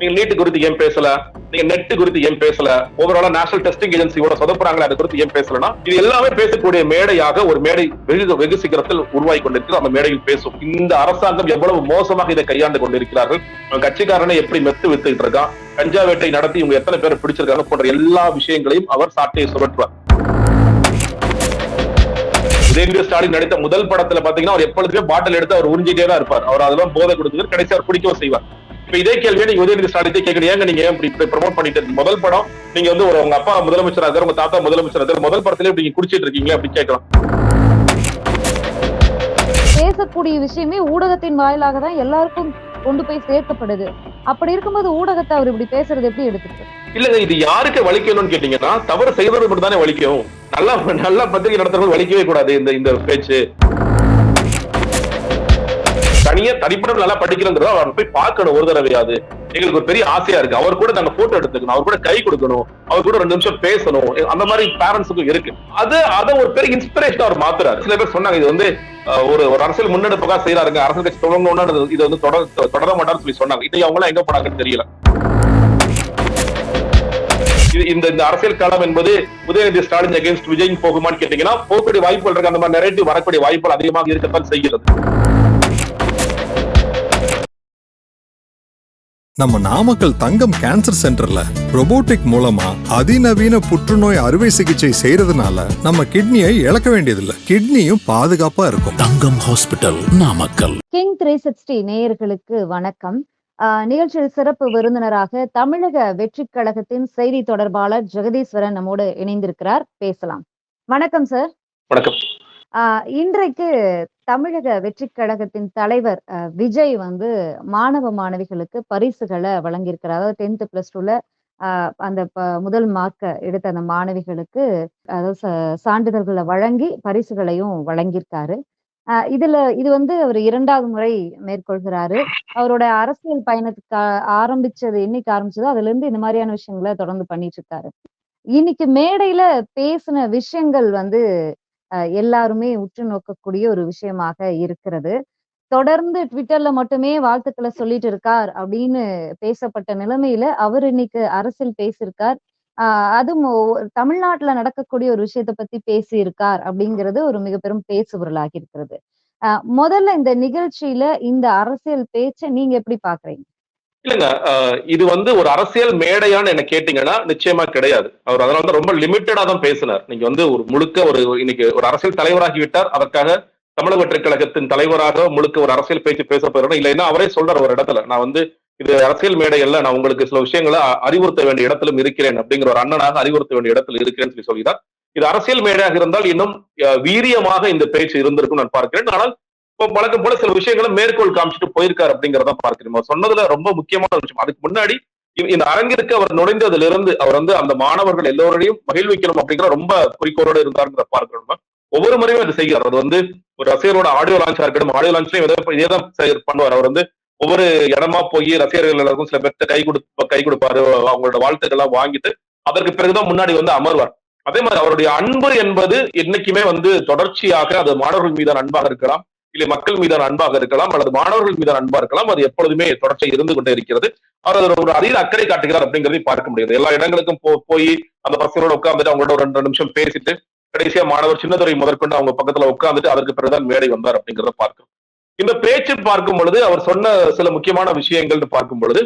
நீங்க நீட் குறித்து ஏன் பேசல? நீங்க நெட் குறித்து ஏன் பேசல? ஓவராலா நேஷனல் டெஸ்டிங் ஏஜென்சியோட சொதப்புறாங்களே அதை குறித்து ஏன் பேசலனா இது எல்லாமே பேசக்கூடிய மேடையாக ஒரு மேடை வெகு வெகு சீக்கிரத்தில் உருவாகி கொண்டிருக்கு அந்த மேடையில் பேசும். இந்த அரசாங்கம் எவ்வளவு மோசமாக இதை கையாண்டு கொண்டிருக்கிறார்கள்? கட்சிக்காரனை எப்படி மெத்து வித்துக்கிட்டு இருக்கான் கஞ்சா வேட்டை நடத்தி இவங்க எத்தனை பேர் பிடிச்சிருக்காங்க போன்ற எல்லா விஷயங்களையும் அவர் சாட்டையை சுழற்றுவார். உதயநிதி ஸ்டாலின் நடித்த முதல் படத்துல பாத்தீங்கன்னா அவர் எப்பொழுதுமே பாட்டில் எடுத்து அவர் உறிஞ்சிட்டே தான் இருப்பார். அவர் அதெல்லாம் போதை கொடுத்துட்டு கடைசி அவர் பிடிக்கவும் செய்வார். இப்ப இதே கேள்வியை நீங்க உதயநிதி ஸ்டாலின் கேட்கணும். ஏங்க நீங்க இப்படி ப்ரமோட் பண்ணிட்டு? முதல் படம் நீங்க வந்து ஒரு உங்க அப்பா முதலமைச்சர் இருக்காரு உங்க தாத்தா முதலமைச்சர் இருக்காரு முதல் படத்துல இப்படி நீங்க குடிச்சிட்டு இருக்கீங்க அப்படி கேட்கலாம். பேசக்கூடிய விஷயமே ஊடகத்தின் வாயிலாக தான் எல்லாருக்கும் கொண்டு போய் சேர்க்கப்படுது. அப்படி இருக்கும்போது ஊடகத்தை அவர் இப்படி பேசுறது எப்படி எடுத்துட்டு இல்லங்க இது யாருக்கு வலிக்கணும்னு கேட்டீங்கன்னா தவறு செய்தவர்கள் மட்டும் தானே வலிக்கும் நல்லா நல்லா பத்திரிகை நடத்துறவங்க வலிக்கவே கூடாது இந்த இந்த பேச்சு. தனியா தனிப்பட்ட நல்லா படிக்கிறோங்கிறத அவர் போய் பார்க்கணும் ஒரு தடவையாது எங்களுக்கு ஒரு பெரிய ஆசையா இருக்கு. அவர் கூட நாங்க போட்டோ எடுத்துக்கணும். அவர் கூட கை கொடுக்கணும். அவர் கூட ரெண்டு நிமிஷம் பேசணும். அந்த மாதிரி பேரண்ட்ஸுக்கும் இருக்கு. அது அதை ஒரு பெரிய இன்ஸ்பிரேஷன் அவர் மாத்துறாரு. சில பேர் சொன்னாங்க இது வந்து ஒரு ஒரு அரசியல் முன்னெடுப்புக்காக செய்யறாருங்க அரசியல் கட்சி தொடங்கணும்னு இது வந்து தொடர தொடர மாட்டார்னு சொல்லி சொன்னாங்க. இதை அவங்க எல்லாம் எங்க போனாங்கன்னு தெரியல. இது இந்த இந்த அரசியல் களம் என்பது உதயநிதி ஸ்டாலின் அகேன்ஸ்ட் விஜய் போகுமான்னு கேட்டீங்கன்னா போகக்கூடிய வாய்ப்புகள் இருக்கு. அந்த மாதிரி நெரேட்டிவ் வரக்கூடிய வாய்ப்புகள் அதிகமாக இருக்கத்தான் செய்கிறது. நம்ம நாமக்கல் தங்கம் கேன்சர் சென்டர்ல robotic மூலமா அதிநவீன புற்றுநோய் அறுவை சிகிச்சை செய்யறதுனால நம்ம கிட்னியை இழக்க வேண்டியதில்லை. கிட்னியும் பாதுகாப்பா இருக்கும். Thangam hospital Namakkal. King three sixty நேயர்களுக்கு வணக்கம். ஆஹ் நிகழ்ச்சியில் சிறப்பு விருந்தினராக தமிழக வெற்றி கழகத்தின் செய்தி தொடர்பாளர் ஜெகதீஸ்வரன் நம்மோடு இணைந்திருக்கிறார். பேசலாம். வணக்கம் சார் வணக்கம். இன்றைக்கு தமிழக வெற்றி கழகத்தின் தலைவர் விஜய் வந்து மாணவ மாணவிகளுக்கு பரிசுகளை வழங்கியிருக்கிறார். அதாவது டென்த் பிளஸ் டூல அந்த ப- முதல் மார்க்க எடுத்த அந்த மாணவிகளுக்கு அதாவது ச- சான்றிதழ்களை வழங்கி பரிசுகளையும் வழங்கியிருக்காரு. ஆஹ் இதுல இது வந்து அவர் இரண்டாவது முறை மேற்கொள்கிறாரு. அவரோட அரசியல் பயணத்துக்கு ஆரம்பிச்சது என்னைக்கு ஆரம்பிச்சதோ அதுல இருந்து இந்த மாதிரியான விஷயங்களை தொடர்ந்து பண்ணிட்டு இருக்காரு. இன்னைக்கு மேடையில பேசின விஷயங்கள் வந்து எல்லாருமே உற்று நோக்கக்கூடிய ஒரு விஷயமாக இருக்கிறது. தொடர்ந்து ட்விட்டர்ல மட்டுமே வாழ்த்துக்களை சொல்லிட்டு இருக்கார் அப்படின்னு பேசப்பட்ட நிலைமையில அவர் இன்னைக்கு அரசியல் பேசியிருக்கார். ஆஹ் அதுவும் தமிழ்நாட்டுல நடக்கக்கூடிய ஒரு விஷயத்தை பத்தி பேசியிருக்கார் அப்படிங்கிறது ஒரு மிக பெரும் பேசுபொருளாகி இருக்கிறது. ஆஹ் முதல்ல இந்த நிகழ்ச்சியில இந்த அரசியல் பேச்சை நீங்க எப்படி பாக்குறீங்க? இல்லங்க இது வந்து ஒரு அரசியல் மேடையான்னு என்ன கேட்டீங்கன்னா நிச்சயமா கிடையாது. அவர் அதனால தான் ரொம்ப லிமிட்டடா தான் பேசினார். நீங்க வந்து ஒரு முழுக்க ஒரு இன்னைக்கு ஒரு அரசியல் தலைவராகி விட்டார். அதற்காக தமிழக வெற்றிக் கழகத்தின் தலைவராக முழுக்க ஒரு அரசியல் பேச்சு பேச போறோம் இல்லைன்னா அவரே சொல்றார் ஒரு இடத்துல நான் வந்து இது அரசியல் மேடையல்ல நான் உங்களுக்கு சில விஷயங்களை அறிவுறுத்த வேண்டிய இடத்திலும் இருக்கிறேன் அப்படிங்கிற ஒரு அண்ணனாக அறிவுறுத்த வேண்டிய இடத்துல இருக்கிறேன்னு சொல்லி சொல்லிதான். இது அரசியல் மேடையாக இருந்தால் இன்னும் அஹ், வீரியமாக இந்த பேச்சு இருந்திருக்கும் நான் பார்க்கிறேன். ஆனால் இப்போ வழக்கம் போல சில விஷயங்களை மேற்கோள் காமிச்சிட்டு போயிருக்காரு அப்படிங்கறத பார்க்கிறோம் சொன்னதுல ரொம்ப முக்கியமான ஒரு விஷயம். அதுக்கு முன்னாடி இந்த அரங்கிற்கு அவர் நுழைந்ததுல இருந்து அவர் வந்து அந்த மாணவர்கள் எல்லோரையும் மகிழ்விக்கணும் அப்படிங்கிற ரொம்ப குறிக்கோளோட இருந்தாருங்கிறத பார்க்கணும் ஒவ்வொரு முறையும் அது செய்கிறார். அது வந்து ஒரு ரசிகரோட ஆடியோ லான்ச்சா இருக்கட்டும் ஆடியோ லான்ச்லயும் இதே தான் பண்ணுவார். அவர் வந்து ஒவ்வொரு இடமா போய் ரசிகர்கள் எல்லாருக்கும் சில பேர்த்த கை கொடு கை கொடுப்பாரு. அவங்களோட வாழ்த்துக்கள் எல்லாம் வாங்கிட்டு அதற்கு பிறகுதான் முன்னாடி வந்து அமர்வார். அதே மாதிரி அவருடைய அன்பு என்பது என்னைக்குமே வந்து தொடர்ச்சியாக அது மாணவர்கள் மீதான அன்பாக இருக்கலாம். இல்லை மக்கள் மீதான அன்பாக இருக்கலாம் அல்லது மாணவர்கள் மீதான அன்பா இருக்கலாம் அது எப்பொழுதுமே தொடர்ச்சியாக இருந்து கொண்டே இருக்கிறது. அவர் ஒரு அதீத அக்கறை காட்டுகிறார் அப்படிங்கிறதையும் பார்க்க முடியாது எல்லா இடங்களுக்கும் போய் அந்த பசங்களோட உட்காந்துட்டு அவங்களோட ஒரு ரெண்டு நிமிஷம் பேசிட்டு கடைசியா மாணவர் சின்னதுரை முதற்கொண்டு அவங்க பக்கத்துல உட்காந்துட்டு அதற்கு பிறகுதான் மேடை வந்தார் அப்படிங்கிறத பார்க்கிறோம். இந்த பேச்சு பார்க்கும் பொழுது அவர் சொன்ன சில முக்கியமான விஷயங்கள்னு பார்க்கும் பொழுது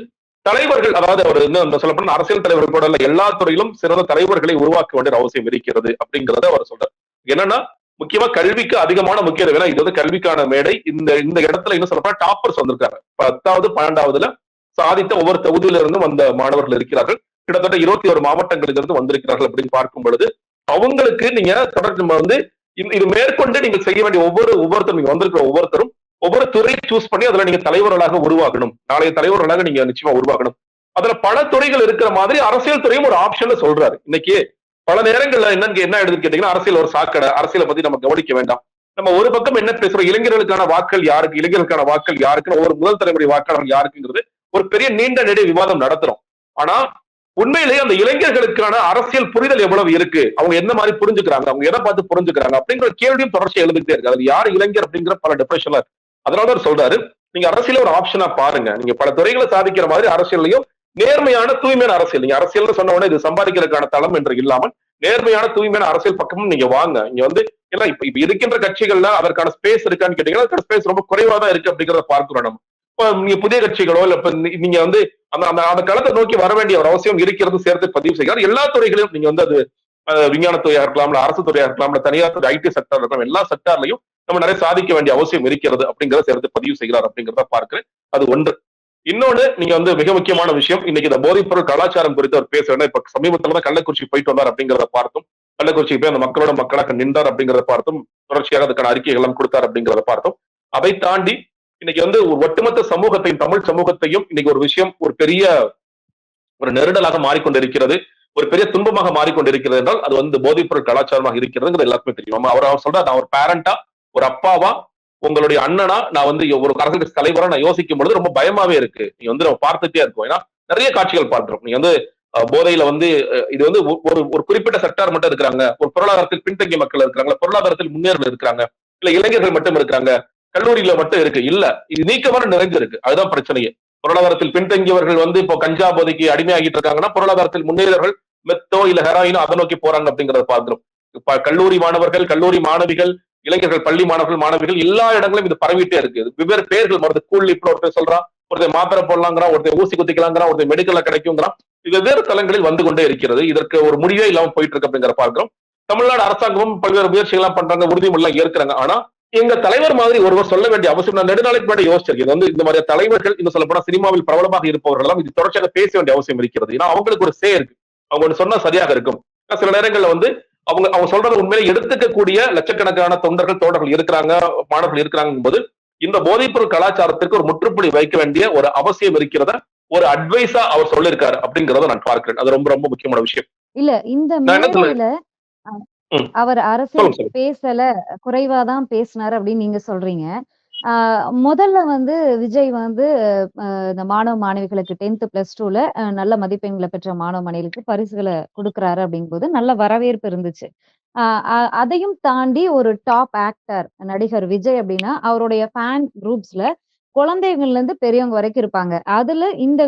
தலைவர்கள் அதாவது அவர் என்ன இந்த சொல்லப்போனா அரசியல் தலைவர்கள் கூட எல்லா துறையிலும் சிறந்த தலைவர்களை உருவாக்க வேண்டிய அவசியம் இருக்கிறது அப்படிங்கிறத அவர் சொல்றார். என்னன்னா முக்கியமா கல்விக்கு அதிகமான முக்கியத்துவம் ஏன்னா இது வந்து கல்விக்கான மேடை. இந்த இந்த இடத்துல இன்னும் சொல்லப்போனா டாப்பர்ஸ் வந்திருக்காங்க. பத்தாவது பன்னெண்டாவதுல சாதித்த ஒவ்வொரு தொகுதியில இருந்தும் வந்த மாணவர்கள் இருக்கிறார்கள். கிட்டத்தட்ட இருபத்தி ஒரு மாவட்டங்களில் இருந்து வந்திருக்கிறார்கள் அப்படின்னு பார்க்கும் பொழுது அவங்களுக்கு நீங்க தொடர்ந்து வந்து இது- இது மேற்கொண்டு நீங்கள் செய்ய வேண்டிய ஒவ்வொரு ஒவ்வொருத்தரும் நீங்க வந்திருக்கிற ஒவ்வொருத்தரும் ஒவ்வொரு துறையை சூஸ் பண்ணி அதுல நீங்க தலைவர்களாக உருவாகணும். நாளைய தலைவர்களாக நீங்க நிச்சயமா உருவாகணும். அதுல பல துறைகள் இருக்கிற மாதிரி அரசியல் துறையும் ஒரு ஆப்ஷன்ல சொல்றாரு. இன்னைக்கு பல நேரங்கள்ல என்னன்னு என்ன எடுத்து கேட்டீங்கன்னா அரசியல் ஒரு சாக்கடை. அரசியலை பத்தி நம்ம கவனிக்க வேண்டாம். நம்ம ஒரு பக்கம் என்ன பேசுறோம்? இளைஞர்களுக்கான வாக்கள் யாருக்கு? இளைஞர்களுக்கான வாக்கள் யாருக்கு ஒரு முதல் தலைமுறை வாக்காளர் யாருக்குங்கிறது ஒரு பெரிய நீண்ட நெடு விவாதம் நடத்துறோம். ஆனா உண்மையிலேயே அந்த இளைஞர்களுக்கான அரசியல் புரிதல் எவ்வளவு இருக்கு? அவங்க என்ன மாதிரி புரிஞ்சுக்கிறாங்க? அவங்க எதை பார்த்து புரிஞ்சுக்கிறாங்க? அப்படிங்கிற கேள்வியும் தொடர்ச்சி எழுந்துட்டே இருக்கு. அதுல யார் இளைஞர் அப்படிங்கிற பல டிப்ரெஷன்ல அதனால அவர் சொல்றாரு. நீங்க அரசியல ஒரு ஆப்ஷனா பாருங்க. நீங்க பல துறைகளை சாதிக்கிற மாதிரி அரசியலையும் நேர்மையான தூய்மையான அரசியல். நீங்க அரசியல் சொன்ன உடனே இது சம்பாதிக்கிறதுக்கான தளம் என்று இல்லாமல் நேர்மையான தூய்மையான அரசியல் பக்கமும் நீங்க வாங்க. இங்க வந்து எல்லாம் இப்ப இப்ப இருக்கின்ற கட்சிகள்ல அதற்கான ஸ்பேஸ் இருக்கான்னு கேட்டீங்கன்னா அதற்கான ஸ்பேஸ் ரொம்ப குறைவா தான் இருக்கு அப்படிங்கிறத பார்க்கிறோம் நம்ம. இப்ப நீங்க புதிய கட்சிகளோ இல்ல இப்ப நீங்க வந்து அந்த அந்த அந்த களத்தை நோக்கி வர வேண்டிய ஒரு அவசியம் இருக்கிறது சேர்த்து பதிவு செய்கிறார் எல்லா துறைகளையும் நீங்க வந்து அது அஹ், விஞ்ஞானத்துறையா இருக்கலாம் இல்ல அரசு துறையா இருக்கலாம் இல்ல தனியார் துறை ஐடி செக்டர் இருக்கலாம் எல்லா செக்டார்லயும் நம்ம நிறைய சாதிக்க வேண்டிய அவசியம் இருக்கிறது அப்படிங்கிறத சேர்த்து பதிவு செய்கிறார் அப்படிங்கிறத பார்க்கிறேன். அது ஒன்று. இன்னொன்னு நீங்க வந்து மிக முக்கியமான விஷயம் இன்னைக்கு இந்த போதைப்பொருள் கலாச்சாரம் குறித்து அவர் பேசுறேன் இப்ப சமீபத்துல தான் கள்ளக்குறிச்சி போயிட்டு வந்தார் அப்படிங்கறத பார்த்தோம் கள்ளக்குறிச்சி போய் அந்த மக்களோட மக்களாக நின்றார் அப்படிங்கறத பார்த்தும் தொடர்ச்சியாக அதுக்கான அறிக்கைகள் எல்லாம் கொடுத்தார் அப்படிங்கறத பார்த்தோம் அதை தாண்டி இன்னைக்கு வந்து ஒரு ஒட்டுமொத்த சமூகத்தையும் தமிழ் சமூகத்தையும் இன்னைக்கு ஒரு விஷயம் ஒரு பெரிய ஒரு நெருடலாக மாறிக்கொண்டிருக்கிறது ஒரு பெரிய துன்பமாக மாறிக்கொண்டிருக்கிறது என்றால் அது வந்து போதைப்பொருள் கலாச்சாரமாக இருக்கிறதுங்கிறது எல்லாருக்குமே தெரியும். அவர் அவர் சொல்றாரு நான் ஒரு பேரண்டா ஒரு அப்பாவா உங்களுடைய அண்ணனா நான் வந்து ஒரு அரசியல் கட்சி தலைவரா நான் யோசிக்கும் பொழுது ரொம்ப பயமாவே இருக்கு. நீ வந்து நம்ம பார்த்துட்டே இருக்கோம். ஏன்னா நிறைய காட்சிகள் பார்க்கிறோம் நீங்க வந்து போதையில வந்து இது வந்து ஒரு ஒரு குறிப்பிட்ட செக்டார் மட்டும் இருக்கிறாங்க. ஒரு பொருளாதாரத்தில் பின்தங்கிய மக்கள் இருக்கிறாங்க. பொருளாதாரத்தில் முன்னேறல் இருக்கிறாங்க. இல்ல இளைஞர்கள் மட்டும் இருக்கிறாங்க. கல்லூரியில மட்டும் இருக்கு. இல்ல. இது நீக்கமான நிறைஞ்சு இருக்கு அதுதான் பிரச்சனையே. பொருளாதாரத்தில் பின்தங்கியவர்கள் வந்து இப்போ கஞ்சா போதைக்கு அடிமையாகிட்டு இருக்காங்கன்னா பொருளாதாரத்தில் முன்னேறவர்கள் மெத்தோ இல்ல ஹெராயினோ அதை நோக்கி போறாங்க அப்படிங்கறத பார்க்கிறோம். கல்லூரி மாணவர்கள் கல்லூரி மாணவிகள் இளைஞர்கள் பள்ளி மாணவர்கள் மாணவிகள் எல்லா இடங்களும் இது பரவிட்டே இருக்கு. வெவ்வேறு பேர்கள் மருந்து கூல் இப்ப ஒருத்தர் சொல்றான் ஒருத்தர் மாத்திரை போடலாங்கிறான் ஒருத்தர் ஊசி குத்திக்கலாங்கிறான் ஒருத்தர் மெடிக்கல்ல கிடைக்குங்கிறான். வெவ்வேறு தளங்களில் வந்து கொண்டே இருக்கிறது. இதற்கு ஒரு முடிவே இல்லாம போயிட்டு இருக்கு அப்படிங்கிற பார்க்கிறோம். தமிழ்நாடு அரசாங்கமும் பல்வேறு முயற்சிகள்லாம் பண்றாங்க உறுதிமொழி எல்லாம் ஏற்கிறாங்க. ஆனா எங்க தலைவர் மாதிரி ஒருவர் சொல்ல வேண்டிய அவசியம் நான் நெடுநாளைக்கு முன்னாடி யோசிச்சிருக்கேன். இது வந்து இந்த மாதிரி தலைவர்கள் இன்னும் சொல்ல போனா சினிமாவில் பிரபலமாக இருப்பவர்கள் எல்லாம் இது தொடர்ச்சியாக பேச வேண்டிய அவசியம் இருக்கிறது. ஏன்னா அவங்களுக்கு ஒரு சே இருக்கு. அவங்க சொன்னா சரியாக இருக்கும். சில நேரங்கள்ல வந்து அவங்க அவங்க சொல்றதை உண்மையிலே எடுத்துக்கக்கூடிய லட்சக்கணக்கான தொண்டர்கள் தோழர்கள் இருக்கிறாங்க மாணவர்கள் இருக்கிறாங்க போது இந்த போதைப்பொருள் கலாச்சாரத்திற்கு ஒரு முற்றுப்புள்ளி வைக்க வேண்டிய ஒரு அவசியம் இருக்கிறத ஒரு அட்வைஸா அவர் சொல்லியிருக்காரு அப்படிங்கறத நான் பார்க்கிறேன் அது ரொம்ப ரொம்ப முக்கியமான விஷயம் இல்ல இந்த? மேடையில. அவர் அரசியல். பேசல குறைவாதான் பேசினாரு அப்படின்னு நீங்க சொல்றீங்க முதல்ல வந்து விஜய் வந்து இந்த மாணவ மாணவிகளுக்கு டென்த் பிளஸ் டூல நல்ல மதிப்பெண்களை பெற்ற மாணவ மாணவிகளுக்கு பரிசுகளை கொடுக்குறாரு அப்படிங்கும்போது நல்ல வரவேற்பு இருந்துச்சு. அதையும் தாண்டி ஒரு டாப் ஆக்டர் நடிகர் விஜய் அப்படின்னா அவருடைய ஃபேன் குரூப்ஸ்ல குழந்தைகள்ல இருந்து பெரியவங்க வரைக்கும் இருப்பாங்க. அதுல இந்த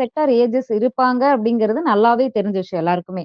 செக்டார் ஏஜஸ் இருப்பாங்க அப்படிங்கிறது நல்லாவே தெரிஞ்ச விஷயம் எல்லாருக்குமே.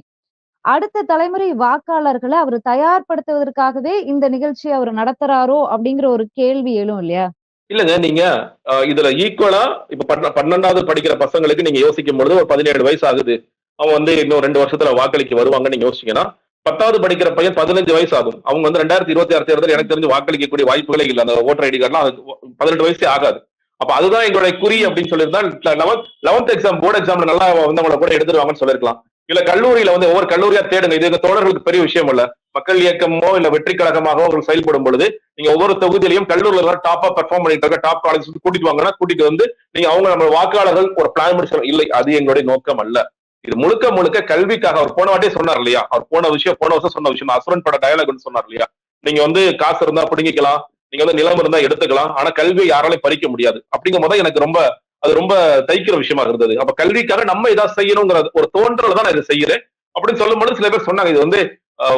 அடுத்த தலைமுறை வாக்காளர்களை அவர் தயார்படுத்துவதற்காகவே இந்த நிகழ்ச்சியை அவர் நடத்துறாரோ அப்படிங்கிற ஒரு கேள்வி எழும் இல்லையா? இல்லங்க நீங்க இதுல ஈக்குவலா இப்ப பன்ன- பன்னெண்டாவது படிக்கிற பசங்களுக்கு நீங்க யோசிக்கும் பொழுது ஒரு பதினேழு வயசு ஆகுது. அவன் வந்து இன்னும் ரெண்டு வருஷத்துல வாக்களிக்க வருவாங்கன்னு நீங்க யோசிச்சீங்கன்னா பத்தாவது படிக்கிற பையன் பதினஞ்சு வயசு ஆகும். அவங்க வந்து ரெண்டாயிரத்தி இருபத்தி ஆறு தேர்தல் எனக்கு தெரிஞ்சு வாக்களிக்கக்கூடிய வாய்ப்புகளே இல்லை. அந்த ஓட்டர் ஐடி கார்டுலாம் பதினெட்டு வயசே ஆகாது. அப்ப அதுதான் எங்களுடைய குறி அப்படின்னு சொல்லியிருந்தா லெவன்த் லெவன்த் எக்ஸாம் போர்டு எக்ஸாம்ல நல்லா வந்தவங்களை கூட எடுத்துருவாங்கன்னு சொல்லிருக்கலாம் இல்ல கல்லூரியில வந்து ஒவ்வொரு கல்லூரியா தேடுங்க. இது எங்க தோழர்களுக்கு பெரிய விஷயம் இல்ல மக்கள் இயக்கமோ இல்ல வெற்றி கழகமாக அவர்கள் செயல்படும் பொழுது நீங்க ஒவ்வொரு தொகுதியிலையும் கல்லூரில டாப்பா பெர்ஃபார்ம் பண்ணிட்டு இருக்க டாப் காலேஜ் கூட்டிட்டு வாங்கன்னா கூட்டிட்டு வந்து நீங்க அவங்க நம்ம வாக்காளர்கள் ஒரு பிளான் பண்ணி இல்லை அது எங்களுடைய நோக்கம் அல்ல. இது முழுக்க முழுக்க கல்விக்காக அவர் போன வாட்டே சொன்னார் இல்லையா? அவர் போன விஷயம் போன வருஷம் சொன்ன விஷயம் அசுரன் பட டயலாக் சொன்னார் இல்லையா? நீங்க வந்து காசு இருந்தா பிடிங்கிக்கலாம். நீங்க வந்து நிலம் இருந்தா எடுத்துக்கலாம். ஆனா கல்வியை யாராலையும் பறிக்க முடியாது. அப்படிங்கும் போது எனக்கு ரொம்ப அது ரொம்ப தைக்கிற விஷயமா இருந்தது. அப்ப கல்விக்காக நம்ம ஏதாவது செய்யணுங்கிற ஒரு தோன்றல தான் நான் இதை செய்யறேன். அப்படின்னு சொல்லும்போது சில பேர் சொன்னாங்க இது வந்து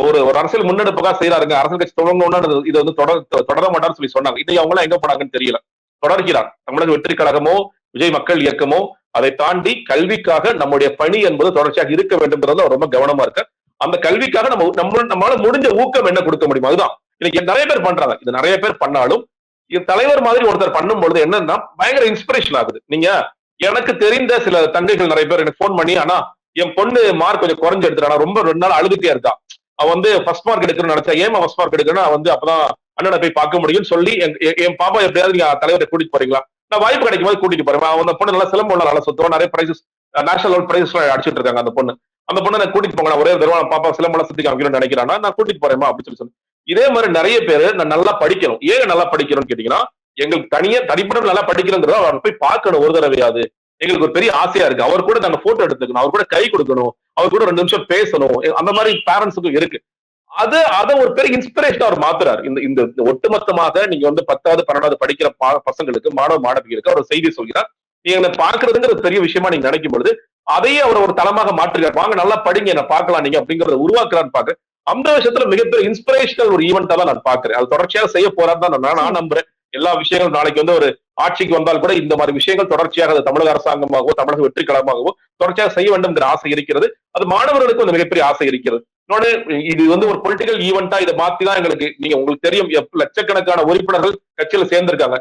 ஒரு ஒரு அரசியல் முன்னெடுப்புக்காக செய்யறாருங்க அரசியல் கட்சி தொடங்கணும்னு இது வந்து தொடர் தொடர மாட்டார்னு சொல்லி சொன்னாங்க. இன்னைக்கு அவங்க எல்லாம் எங்க போனாங்கன்னு தெரியல. தொடர்கிறார். தமிழக வெற்றி கழகமோ விஜய் மக்கள் இயக்கமோ அதை தாண்டி கல்விக்காக நம்முடைய பணி என்பது தொடர்ச்சியாக இருக்க வேண்டும்ன்றதுல ரொம்ப கவனமா இருக்க. அந்த கல்விக்காக நம்ம நம்ம நம்மளால முடிஞ்ச ஊக்கம் என்ன கொடுக்க முடியும் அதுதான். இன்னைக்கு நிறைய பேர் பண்றாங்க. இது நிறைய பேர் பண்ணாலும் இது தலைவர் மாதிரி ஒருத்தர் பண்ணும் பொழுது என்னன்னா பயங்கர இன்ஸ்பிரேஷன் ஆகுது. நீங்க எனக்கு தெரிந்த சில தங்கைகள் நிறைய பேர் எனக்கு ஃபோன் பண்ணி ஆனா என் பொண்ணு மார்க் கொஞ்சம் குறைஞ்சு எடுத்துறா. ரொம்ப ரெண்டு நாள் அழுதுட்டே இருக்கா. அவன் வந்து ஃபர்ஸ்ட் மார்க் எடுக்கணும்னு நினைச்சா ஏன் ஃபர்ஸ்ட் மார்க் எடுக்கணும் அவ வந்து அப்பதான் அண்ணனை போய் பார்க்க முடியும்னு சொல்லி என் என் பாப்பா எப்படியாவது நீங்க தலைவரை கூட்டிட்டு போறீங்களா? நான் வாய்ப்பு கிடைக்கும் போது கூட்டிட்டு போறேன். அவன் அந்த பொண்ணு நல்லா சிலம்பம் நல்லா சுத்துவா நிறைய பிரைசஸ் நேஷனல் லெவல் பிரைசஸ் அடிச்சிட்டு இருக்காங்க அந்த பொண்ணு. அந்த பொண்ணை நான் கூட்டிட்டு போங்க ஒரே தடவை நான் பாப்பா சிலம்பம் சுத்தி காமிக்கணும்னு நினைக்கிறானா நான் கூட்டிட்டு போறேன் அப்படின்னு சொல்லி இதே மாதிரி நிறைய பேர் நான் நல்லா படிக்கணும். ஏன் நல்லா படிக்கணும்னு கேட்டீங்கன்னா எங்களுக்கு தனியா தனிப்பட்ட நல்லா படிக்கணுங்கிறத அவர் போய் பார்க்கணும் ஒரு தடவையாவது. எங்களுக்கு ஒரு பெரிய ஆசையா இருக்கு. அவர் கூட நாங்க போட்டோ எடுத்துக்கணும். அவர் கூட கை கொடுக்கணும். அவர் கூட ரெண்டு நிமிஷம் பேசணும். அந்த மாதிரி பேரண்ட்ஸுக்கும் இருக்கு. அது அதை ஒரு பெரிய இன்ஸ்பிரேஷன் அவர் மாத்துறாரு. இந்த இந்த ஒட்டுமொத்தமாக நீங்க வந்து பத்தாவது பன்னெண்டாவது படிக்கிற பா- பசங்களுக்கு மாணவ மாணவிகளுக்கு அவர் செய்தி சொல்கிறார் நீங்க என்ன பாக்குறதுங்கிற பெரிய விஷயமா நீங்க நினைக்கும் பொழுது அதையே அவர் ஒரு தளமாக மாற்றுகிறார். வாங்க நல்லா படிங்க என்ன பார்க்கலாம் நீங்க அப்படிங்கறத உருவாக்குறான்னு பாக்குறேன் அந்த விஷயத்துல மிகப்பெரிய இன்ஸ்பிரேஷனல் ஒரு ஈவெண்டா தான் நான் பாக்குறேன் அது தொடர்ச்சியாக செய்ய போறாரு தான் நான் நம்புறேன். எல்லா விஷயங்களும் நாளைக்கு வந்து ஒரு ஆட்சிக்கு வந்தால் கூட இந்த மாதிரி விஷயங்கள் தொடர்ச்சியாக அது தமிழக அரசாங்கமாகவோ தமிழக வெற்றி கழகமாகவோ தொடர்ச்சியாக செய்ய வேண்டும்ங்கிற ஆசை இருக்கிறது. அது மாணவர்களுக்கும் அந்த மிகப்பெரிய ஆசை இருக்கிறது. இது வந்து ஒரு பொலிட்டிக்கல் ஈவெண்டா இதை மாத்தி தான் எங்களுக்கு நீங்க உங்களுக்கு தெரியும் லட்சக்கணக்கான உறுப்பினர்கள் கட்சியில சேர்ந்திருக்காங்க.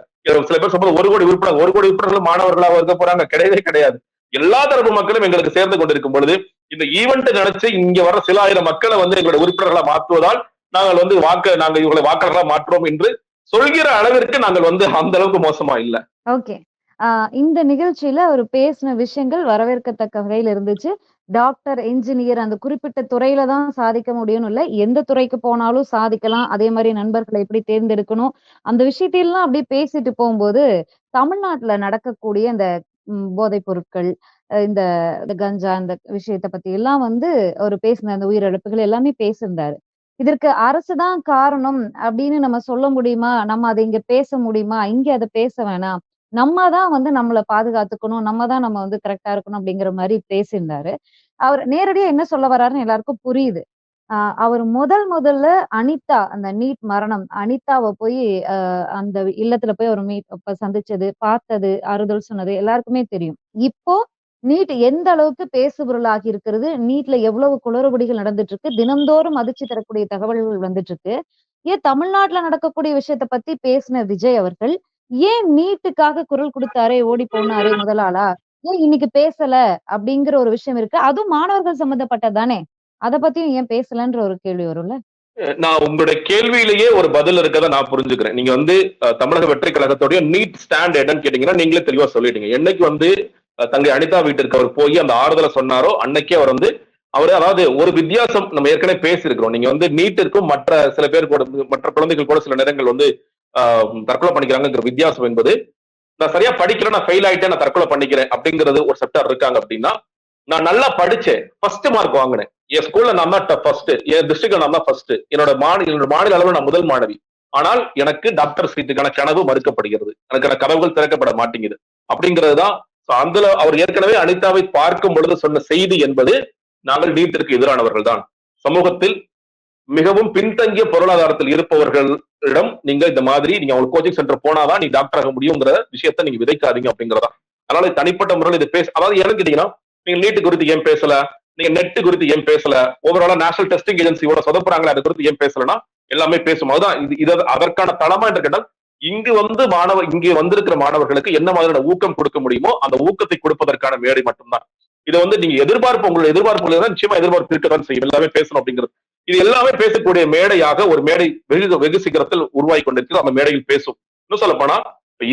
சில பேர் சொல்றது ஒரு கோடி உறுப்பினர் ஒரு கோடி உறுப்பினர்கள் மாணவர்களாக இருக்க போறாங்க. கிடையவே கிடையாது. எல்லா தரப்பு மக்களும் எங்களுக்கு சேர்ந்து கொண்டிருக்கும் பொழுது இந்த ஈவெண்ட் நினைச்சு இங்க வர சில ஆயிரம் மக்களை வந்து எங்களுடைய உறுப்பினர்களை மாற்றுவதால் நாங்கள் வந்து வாக்க நாங்கள் இவங்களை வாக்காளர்களா மாற்றோம் என்று சொல்கிற அளவிற்கு நாங்கள் வந்து அந்த அளவுக்கு மோசமா இல்ல. ஓகே. இந்த நிகழ்ச்சியில அவர் பேசின விஷயங்கள் வரவேற்கத்தக்க வகையில் இருந்துச்சு. டாக்டர் இன்ஜினியர் அந்த குறிப்பிட்ட துறையில தான் சாதிக்க முடியும்னு இல்லை எந்த துறைக்கு போனாலும் சாதிக்கலாம். அதே மாதிரி நண்பர்களை எப்படி தேர்ந்தெடுக்கணும்? அந்த விஷயத்தையெல்லாம் அப்படியே பேசிட்டு போகும்போது தமிழ்நாட்டுல நடக்கக்கூடிய இந்த போதைப் பொருட்கள் இந்த கஞ்சா இந்த விஷயத்த பத்தி எல்லாம் வந்து அவர் பேசின அந்த உயிரிழப்புகள் எல்லாமே பேசியிருந்தாரு. இதற்கு அரசுதான் காரணம் அப்படின்னு நம்ம சொல்ல முடியுமா? நம்ம அதை இங்க பேச முடியுமா? இங்க அதை பேச வேணாம். நம்ம தான் வந்து நம்மளை பாதுகாத்துக்கணும். நம்ம தான் நம்ம வந்து கரெக்டா இருக்கணும் அப்படிங்கிற மாதிரி பேசியிருந்தாரு. அவர் நேரடியா என்ன சொல்ல வர்றாருன்னு எல்லாருக்கும் புரியுது. ஆஹ் அவர் முதல் முதல்ல அனிதா அந்த நீட் மரணம் அனிதாவை போய் ஆஹ் அந்த இல்லத்துல போய் அவர் மீட் சந்திச்சது பார்த்தது ஆறுதல் சொன்னது எல்லாருக்குமே தெரியும். இப்போ நீட் எந்த அளவுக்கு பேசுபொருளாகி இருக்கிறது நீட்ல எவ்வளவு குளறுபடிகள் நடந்துட்டு இருக்கு தினந்தோறும் அதிர்ச்சி தரக்கூடிய தகவல்கள் வந்துட்டு இருக்கு ஏன் தமிழ்நாட்டுல நடக்கக்கூடிய விஷயத்த பத்தி பேசின விஜய் அவர்கள் ஏன் நீட்டுக்காக குரல் கொடுத்தாரே ஓடி போனாரு முதலாளா? ஏன் இன்னைக்கு பேசல? அப்படிங்கிற ஒரு விஷயம் இருக்கு. அதுவும் மாணவர்கள் சம்பந்தப்பட்டதானே அத பத்தியும் ஏன் பேசலன்ற ஒரு கேள்வி வரும்ல? நான் உங்களுடைய கேள்வியிலேயே ஒரு பதில் இருக்கதை நான் புரிஞ்சுக்கிறேன். நீங்க வந்து தமிழக வெற்றி கழகத்துடைய நீட் ஸ்டாண்ட் என்னன்னு கேட்டீங்கன்னா நீங்களே தெளிவா சொல்லிட்டீங்க என்னைக்கு வந்து தங்கை அனிதா வீட்டிற்கு அவர் போய் அந்த ஆறுதலை சொன்னாரோ அன்னைக்கே அவர் வந்து அவர் அதாவது ஒரு வித்தியாசம் நம்ம ஏற்கனவே பேசியிருக்கிறோம். நீங்க வந்து நீட்டிற்கும் மற்ற சில பேர் கூட மற்ற குழந்தைகள் கூட சில நேரங்கள் வந்து தற்கொலை பண்ணிக்கிறாங்கிற வித்தியாசம் என்பது நான் சரியா படிக்கிறேன் நான் ஃபெயில் ஆயிட்டேன் நான் தற்கொலை பண்ணிக்கிறேன் அப்படிங்கிறது ஒரு செப்டர் இருக்காங்க அப்படின்னா நான் நல்லா படிச்சேன் ஃபர்ஸ்ட் மார்க் வாங்கினேன். என் ஸ்கூல்ல நான் தான் ஃபர்ஸ்ட் என் டிஸ்ட்ரிக்ட்ல நான் தான் ஃபர்ஸ்ட் என்னோட மாநில என்னோட மாநில அளவில் நான் முதல் மாணவி. ஆனால் எனக்கு டாக்டர் சீட்டுக்கான கனவு மறுக்கப்படுகிறது. எனக்கான கனவுகள் திறக்கப்பட மாட்டேங்குது. அப்படிங்கிறது தான் அதுல அவர் ஏற்கனவே அனிதாவை பார்க்கும் பொழுது சொன்ன செய்தி என்பது நாங்கள் நீட்டிற்கு எதிரானவர்கள் தான். சமூகத்தில் மிகவும் பின்தங்கிய பொருளாதாரத்தில் இருப்பவர்களிடம் நீங்க இந்த மாதிரி நீங்க அவங்க கோச்சிங் சென்டர் போனாதான் நீ டாக்டர் ஆக முடியுங்கிற விஷயத்த நீங்க விதைக்காதீங்க அப்படிங்கிறதா அதனால இது தனிப்பட்ட முறையில் இது பேச அதாவது ஏன்னு கேட்டீங்கன்னா நீங்க நீட்டு குறித்து ஏன் பேசல? நீங்க நெட் குறித்து ஏன் பேசல? ஓவராலா நேஷனல் டெஸ்டிங் ஏஜென்சியோட சொதப்புறாங்களே அது குறித்து ஏன் பேசலனா எல்லாமே பேசும். அதுதான் இது இது அதற்கான தளமா என்று கேட்டால் இங்கு வந்து மாணவ இங்கே வந்திருக்கிற மாணவர்களுக்கு என்ன மாதிரியான ஊக்கம் கொடுக்க முடியுமோ அந்த ஊக்கத்தை கொடுப்பதற்கான மேடை மட்டும்தான். இதை வந்து நீங்க எதிர்பார்ப்பு உங்களுடைய எதிர்பார்ப்புல தான் நிச்சயமா எதிர்பார்ப்பு இருக்கதான் செய்யும். எல்லாமே பேசணும் அப்படிங்கிறது. இது எல்லாமே பேசக்கூடிய மேடையாக ஒரு மேடை வெகு வெகு சீக்கிரத்தில் உருவாகி கொண்டிருக்கிறது. அந்த மேடையில் பேசும். இன்னும் சொல்ல போனா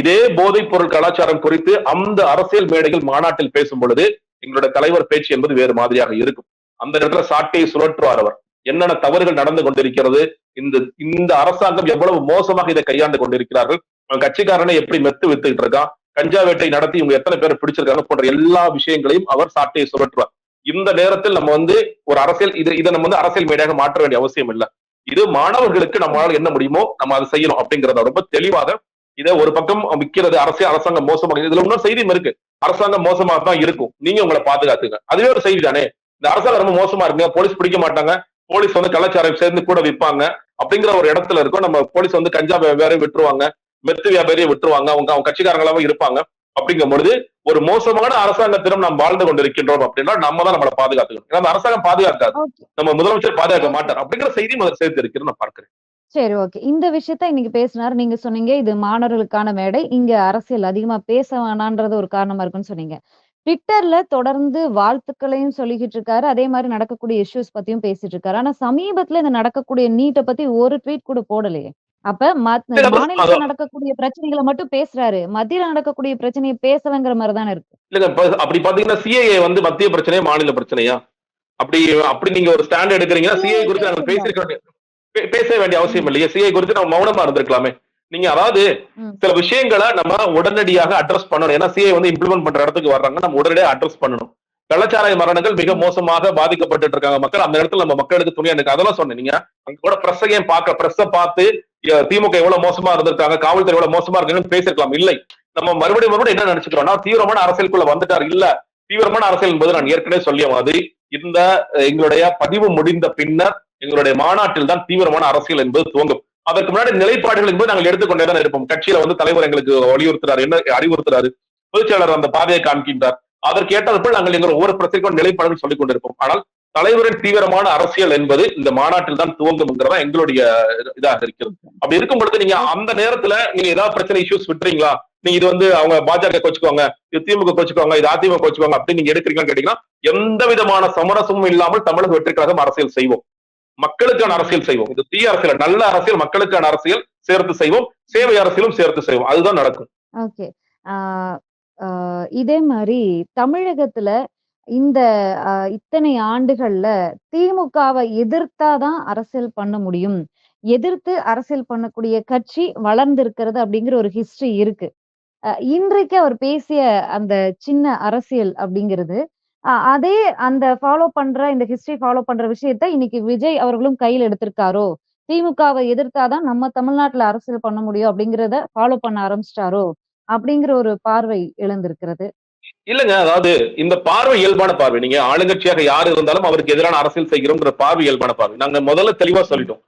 இதே போதைப் பொருள் கலாச்சாரம் குறித்து அந்த அரசியல் மேடைகள் மாநாட்டில் பேசும் பொழுது எங்களுடைய தலைவர் பேச்சு என்பது வேறு மாதிரியாக இருக்கும். அந்த நேரத்துல சாட்டையை சுழற்றுவார் அவர். என்னென்ன தவறுகள் நடந்து கொண்டிருக்கிறது இந்த இந்த அரசாங்கம் எவ்வளவு மோசமாக இதை கையாண்டு கொண்டிருக்கிறார்கள் அவன் கட்சிக்காரனை எப்படி மெத்து வித்துக்கிட்டு இருக்கான் கஞ்சா வேட்டை நடத்தி இவங்க எத்தனை பேர் பிடிச்சிருக்காங்க போன்ற எல்லா விஷயங்களையும் அவர் சாட்டையை சுழற்றுவார். இந்த நேரத்தில் நம்ம வந்து ஒரு அரசியல் இது இதை நம்ம வந்து அரசியல் மேடையாக மாற்ற வேண்டிய அவசியம் இல்லை. இது மாணவர்களுக்கு நம்மளால என்ன முடியுமோ நம்ம அதை செய்யணும் அப்படிங்கறத ரொம்ப தெளிவாக இதை ஒரு பக்கம் விற்கிறது அரசியல் அரசாங்கம் மோசமாக இதுல இன்னொரு செய்தியும் இருக்கு. அரசாங்கம் மோசமாக தான் இருக்கும். நீங்க உங்களை பாதுகாத்துங்க. அதுவே ஒரு செய்தி தானே. இந்த அரசாங்கம் ரொம்ப மோசமா இருக்குங்க. போலீஸ் பிடிக்க மாட்டாங்க. போலீஸ் வந்து கலாச்சாரம் சேர்ந்து கூட விற்பாங்க அப்படிங்கிற ஒரு இடத்துல இருக்கும். நம்ம போலீஸ் வந்து கஞ்சா வியாபாரியும் விட்டுருவாங்க. மெத்து வியாபாரியை விட்டுருவாங்க. அவங்க அவங்க கட்சிக்காரங்களாவும் இருப்பாங்க. அப்படிங்கும் பொழுது ஒரு மோசமான அரசாங்கத்திடம் நாம் வாழ்ந்து கொண்டிருக்கின்றோம் அப்படின்னா நம்ம தான் நம்மளை பாதுகாத்துக்கணும். ஏன்னா அந்த அரசாங்கம் பாதுகாக்காது. நம்ம முதலமைச்சர் பாதுகாக்க மாட்டார். அப்படிங்கிற செய்தி முதல் சேர்த்து இருக்கிறது நான் பார்க்கிறேன். சரி ஓகே. இந்த விஷயத்த இன்னைக்கு பேசினார். நீங்க சொன்னீங்க இது மாணவர்களுக்கான மேடை. இங்க அரசியல் அதிகமா பேச வேணான்றது ஒரு காரணமா இருக்குன்னு சொன்னீங்க. ட்விட்டர்ல தொடர்ந்து வாழ்த்துக்களையும் சொல்லிக்கிட்டு இருக்காரு. அதே மாதிரி நடக்கக்கூடிய இஷ்யூஸ் பத்தியும் பேசிட்டு இருக்காரு. ஆனா சமீபத்துல இந்த நடக்கக்கூடிய நீட்டை பத்தி ஒரு ட்வீட் கூட போடலையே. அப்ப இல்ல, மாநிலத்துல நடக்கக்கூடிய பிரச்சனைகளை மட்டும் பேசுறாரு. மத்தியில நடக்கக்கூடிய பிரச்சனையை பேசலங்கிற மாதிரி தானே இருக்கு. இப்ப அப்படி பாத்தீங்கன்னா சிஏஏ வந்து மத்திய பிரச்சனையா மாநில பிரச்சனையா? அப்படி அப்படி நீங்க ஒரு ஸ்டாண்ட் எடுக்கிறீங்கன்னா சிஏ குறித்து நாங்க பேசிருக்க பேச வேண்டிய அவசியம் இல்லையா. சிஏ குறித்து நம்ம மௌனமா இருந்திருக்கலாமே. நீங்க அதாவது. சில விஷயங்களை நம்ம உடனடியாக அட்ரஸ் பண்ணணும். ஏன்னா சிஏ வந்து இம்ப்ளிமெண்ட் பண்ற இடத்துக்கு வர்றாங்க நம்ம உடனடியாக அட்ரஸ் பண்ணணும். கள்ளச்சாராய மரணங்கள் மிக மோசமாக பாதிக்கப்பட்டு இருக்காங்க மக்கள். அந்த இடத்துல நம்ம மக்களுக்கு துணியா இருக்கு அதெல்லாம் சொன்னேன் நீங்க. அங்க கூட பிரஸ்ஸை ஏன் பார்க்க பிரஸ்ஸை பார்த்து திமுக எவ்வளவு மோசமா இருந்திருக்காங்க காவல்துறை எவ்வளவு மோசமா இருக்காங்கன்னு பேசிருக்கலாம் இல்லை. நம்ம மறுபடியும் மறுபடியும் என்ன நினைச்சுக்கிறோம்னா தீவிரமான அரசியலுக்குள்ள வந்துட்டார். இல்ல. தீவிரமான அரசியல் என்பது நான் ஏற்கனவே சொல்லிய மாதிரி இந்த எங்களுடைய பதிவு முடிந்த பின்னர் எங்களுடைய மாநாட்டில் தான் தீவிரமான அரசியல் என்பது துவங்கும் அதற்கு முன்னாடி நிலைப்பாடுகள் என்பது நாங்கள் எடுத்துக்கொண்டே தான் இருப்போம். கட்சியில வந்து தலைவர் எங்களுக்கு வலியுறுத்துறாரு. என்ன அறிவுறுத்துறாரு? பொதுச்செயலாளர் அந்த பாதையை காண்கின்றார். அதற்கு ஏற்றாற்போல் நாங்கள் எங்கள் ஒவ்வொரு பிரச்சனைக்கும் நிலைப்பாடுகள் சொல்லிக் கொண்டிருப்போம். ஆனால் தலைவரின் தீவிரமான அரசியல் என்பது இந்த மாநாட்டில் தான் துவங்கும்ங்கிறதா எங்களுடைய இதாக இருக்கிறது. அப்படி இருக்கும் பொழுது நீங்க அந்த நேரத்துல நீங்க ஏதாவது பிரச்சனை இஷ்யூஸ் விட்டுறீங்களா? நீங்க இது வந்து அவங்க பாஜக கோச்சுக்கோங்க இது திமுக கோச்சுக்கோங்க இது அதிமுக கோச்சுக்கோங்க அப்படின்னு நீங்க எடுக்கிறீங்கன்னு கேட்டீங்கன்னா எந்த விதமான சமரசமும் இல்லாமல் தமிழக வெற்றி கழகம் அரசியல் செய்வோம். மக்களுக்கான அரசியல் செய்வோம். இது தீய அரசியல் நல்ல அரசியல் மக்களுக்கான அரசியல் சேர்த்து செய்வோம் சேவை அரசியலும் சேர்த்து செய்வோம். அதுதான் நடக்கும். ஓகே. இதே மாதிரி தமிழகத்துல இந்த ஆஹ் இத்தனை ஆண்டுகள்ல திமுகவை எதிர்த்தாதான் அரசியல் பண்ண முடியும். எதிர்த்து அரசியல் பண்ணக்கூடிய கட்சி வளர்ந்திருக்கிறது அப்படிங்கிற ஒரு ஹிஸ்டரி இருக்கு. அஹ் இன்றைக்கு அவர் பேசிய அந்த சின்ன அரசியல் அப்படிங்கிறது அஹ் அதே அந்த ஃபாலோ பண்ற இந்த ஹிஸ்டரி ஃபாலோ பண்ற விஷயத்த இன்னைக்கு விஜய் அவர்களும் கையில் எடுத்திருக்காரோ? திமுகவை எதிர்த்தாதான் நம்ம தமிழ்நாட்டுல அரசியல் பண்ண முடியும் அப்படிங்கிறத ஃபாலோ பண்ண ஆரம்பிச்சிட்டாரோ? அப்படிங்கிற ஒரு பார்வை எழுந்திருக்கிறது. இல்லங்க அதாவது இந்த பார்வை இயல்பான பார்வை. நீங்க ஆளுங்கட்சியாக யார் இருந்தாலும் அவருக்கு எதிரான அரசியல் செய்கிறோம்ன்ற பார்வை இயல்பான பார்வை. நாங்க முதல்ல தெளிவா சொல்லிட்டோம்.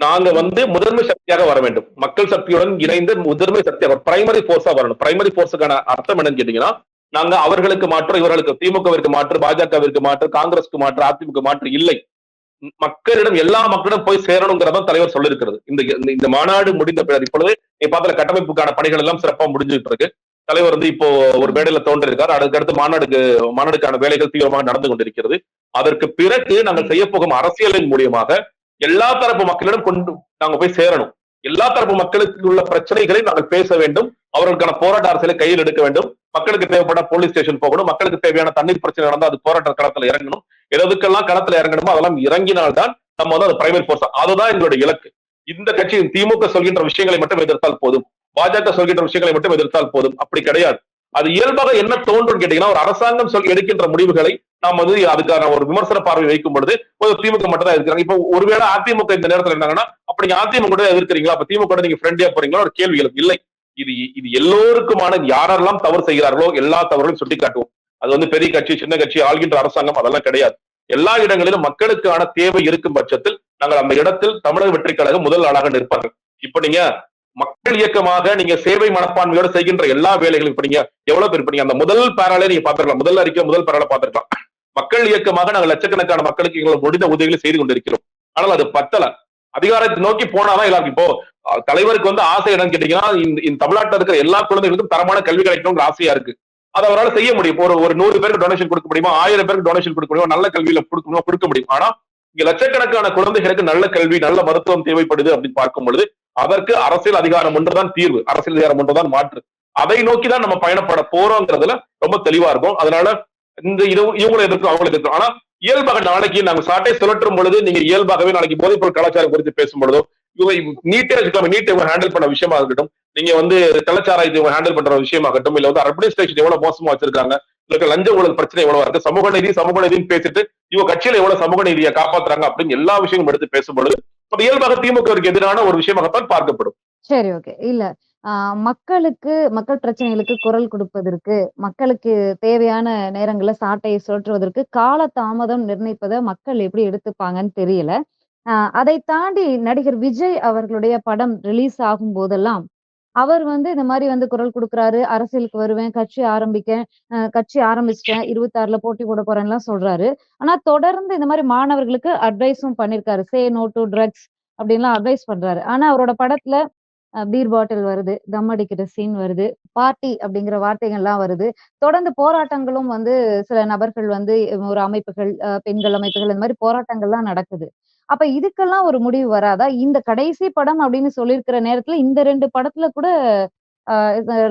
நாங்க வந்து முதன்மை சக்தியாக வர வேண்டும். மக்கள் சக்தியுடன் இணைந்து முதன்மை சக்தியாக பிரைமரி போர்ஸா வரணும். பிரைமரி போர்ஸுக்கான அர்த்தம் என்னன்னு கேட்டீங்கன்னா நாங்க அவர்களுக்கு மாற்று இவர்களுக்கு திமுகவிற்கு மாற்று பாஜகவிற்கு மாற்று காங்கிரஸ்க்கு மாற்று அதிமுக மாற்று இல்லை. மக்களிடம் எல்லா மக்களிடம் போய் சேரணுங்கிறதான் தலைவர் சொல்லியிருக்கிறது. இந்த இந்த- இந்த மாநாடு முடிந்த பிறகு இப்பொழுது நீ பார்த்த கட்டமைப்புக்கான பணிகள் எல்லாம் சிறப்பா முடிஞ்சுட்டு இருக்கு. தலைவர் வந்து இப்போ ஒரு மேடையில தோன்றிருக்கார். அதுக்கடுத்து மாநாடுக்கு மாநாடுக்கான வேலைகள் தீவிரமாக நடந்து கொண்டிருக்கிறது. அதற்கு பிறகு நாங்கள் செய்ய போகும் அரசியலின் மூலியமாக எல்லா தரப்பு மக்களிடம் கொண்டு நாங்க போய் சேரணும். எல்லா தரப்பு மக்களுக்கு உள்ள பிரச்சனைகளை நாங்கள் பேச வேண்டும். அவர்களுக்கான போராட்ட அரசியலை கையில் எடுக்க வேண்டும். மக்களுக்கு தேவைப்பட்ட போலீஸ் ஸ்டேஷன் போகணும். மக்களுக்கு தேவையான தண்ணீர் பிரச்சனை நடந்தால் அது போராட்ட களத்துல இறங்கணும். எதுக்கெல்லாம் களத்துல இறங்கணுமோ அதெல்லாம் இறங்கினால்தான் நம்ம வந்து அது பிரைவேட் போர்ஸ் அதுதான் எங்களுடைய இலக்கு. இந்த கட்சியின் திமுக சொல்கின்ற விஷயங்களை மட்டும் எதிர்த்தால் போதும். பாஜக சொல்கின்ற விஷயங்களை மட்டும் எதிர்த்தால் போதும். அப்படி கிடையாது. அது இயல்பாக என்ன தோன்றும் கேட்டீங்கன்னா ஒரு அரசாங்கம் சொல் எடுக்கின்ற முடிவுகளை நாம் வந்து அதுக்கான ஒரு விமர்சன பார்வை வைக்கும் பொழுது திமுக மட்டும் தான் இருக்கிறாங்க இப்போ ஒருவேளை அதிமுக இந்த நேரத்தில் இருந்தாங்கன்னா அப்ப நீங்க அதிமுக கூட எதிர்க்கிறீங்களா? அப்ப திமுக கூட நீங்க ஃப்ரெண்ட்லியா போறீங்களா? ஒரு கேள்வி இல்லை. இது இது எல்லோருக்குமான யாரெல்லாம் தவறு செய்கிறார்களோ எல்லா தவறுகளும் சுட்டி காட்டுவோம் அது வந்து பெரிய கட்சி சின்ன கட்சி ஆள்கின்ற அரசாங்கம் அதெல்லாம் கிடையாது. எல்லா இடங்களிலும் மக்களுக்கான தேவை இருக்கும் பட்சத்தில் நாங்கள் அந்த இடத்தில் தமிழக வெற்றி கழகம் முதல் ஆளாக நிற்பார்கள். இப்ப நீங்க மக்கள் இயக்கமாக நீங்க சேவை மனப்பான்மையோட செய்கின்ற எல்லா வேலைகளும் இப்ப நீங்க எவ்வளவு பேர் இப்ப நீங்க அந்த முதல் பேராலே நீங்க பாத்துக்கலாம் முதல் அறிக்கை முதல் பேரால பாத்துக்கலாம் மக்கள் இயக்கமாக நாங்கள் லட்சக்கணக்கான மக்களுக்கு எங்களை முடிந்த உதவிகளை செய்து கொண்டிருக்கிறோம். ஆனால் அது பத்தல. அதிகாரத்தை நோக்கி போனாதான் எல்லாருக்கும். இப்போ தலைவருக்கு வந்து ஆசை என்னன்னு கேட்டீங்கன்னா இந்த தமிழ்நாட்டில் இருக்கிற எல்லா குழந்தைகளுக்கும் தரமான கல்வி கிடைக்கணுங்கிற ஆசையா இருக்கு. அதை அவரால் செய்ய முடியும். ஒரு ஒரு நூறு பேருக்கு டொனேஷன் கொடுக்க முடியுமா? ஆயிரம் பேருக்கு டொனேஷன் கொடுக்க முடியுமா? நல்ல கல்வியில கொடுக்க முடியுமா? கொடுக்க முடியும். ஆனா இங்க லட்சக்கணக்கான குழந்தைகளுக்கு நல்ல கல்வி நல்ல மருத்துவம் தேவைப்படுது அப்படின்னு பார்க்கும் பொழுது அதற்கு அரசியல் அதிகாரம் ஒன்றுதான் தீர்வு. அரசியல் அதிகாரம் ஒன்றுதான் மாற்று. அதை நோக்கி தான் நம்ம பயணப்பட போறோங்கிறதுல ரொம்ப தெளிவா இருக்கும். அதனால இந்த இது இவங்களை எதிர்க்கும் அவங்களை எதிர்க்கும் ஆனா இயல்பாக நாளைக்கு நாங்க சாட்டை சுழற்றும் பொழுது நீங்க இயல்பாகவே நாளைக்கு போதைப்பொருள் கலாச்சாரம் குறித்து பேசும் பொழுதோ இவங்க நீட்டே வச்சுக்கலாம் நீட்டை இவங்க ஹேண்டில் பண்ண விஷயமா இருக்கட்டும் நீங்க வந்து கலாச்சாரத்தை இவங்க ஹேண்டில் பண்ற விஷயமாகட்டும் இல்ல வந்து அட்மினிஸ்ட்ரேஷன் எவ்வளவு மோசமா வச்சிருக்காங்க இல்ல லஞ்ச ஊழல் பிரச்சனை எவ்வளவு இருக்கு சமூக நீதி சமூக நீதினு பேசிட்டு இவங்க கட்சியில எவ்வளவு சமூக நீதியை காப்பாத்துறாங்க அப்படின்னு எல்லா விஷயங்களும் எடுத்து பேசும் பொழுது இயல்பாக திமுகவிற்கு எதிரான ஒரு விஷயமாகத்தான் பார்க்கப்படும். சரி ஓகே இல்ல மக்களுக்கு மக்கள் பிரச்சனைகளுக்கு குரல் கொடுப்பதற்கு மக்களுக்கு தேவையான நேரங்களில் சாட்டையை சுழற்றுவதற்கு கால தாமதம் நிர்ணயிப்பதை மக்கள் எப்படி எடுத்துப்பாங்கன்னு தெரியல. அதை தாண்டி நடிகர் விஜய் அவர்களுடைய படம் ரிலீஸ் ஆகும் போதெல்லாம் அவர் வந்து இந்த மாதிரி வந்து குரல் கொடுக்குறாரு. அரசியலுக்கு வருவேன் கட்சி ஆரம்பிக்க கட்சி ஆரம்பிச்சிட்டேன் இருபத்தாறுல போட்டி போட போறேன்லாம் சொல்றாரு. ஆனா தொடர்ந்து இந்த மாதிரி மாணவர்களுக்கு அட்வைஸும் பண்ணிருக்காரு. சே நோ டு ட்ரக்ஸ் அப்படின்லாம் அட்வைஸ் பண்றாரு. ஆனா அவரோட படத்துல பீர் பாட்டில் வருது தம் அடிக்கிற சீன் வருது பார்ட்டி அப்படிங்கிற வார்த்தைகள்லாம் வருது. தொடர்ந்து போராட்டங்களும் வந்து சில நபர்கள் வந்து ஒரு அமைப்புகள் அஹ் பெண்கள் அமைப்புகள் இந்த மாதிரி போராட்டங்கள்லாம் நடக்குது. அப்ப இதுக்கெல்லாம் ஒரு முடிவு வராதா? இந்த கடைசி படம் அப்படின்னு சொல்லியிருக்கிற நேரத்துல இந்த ரெண்டு படத்துல கூட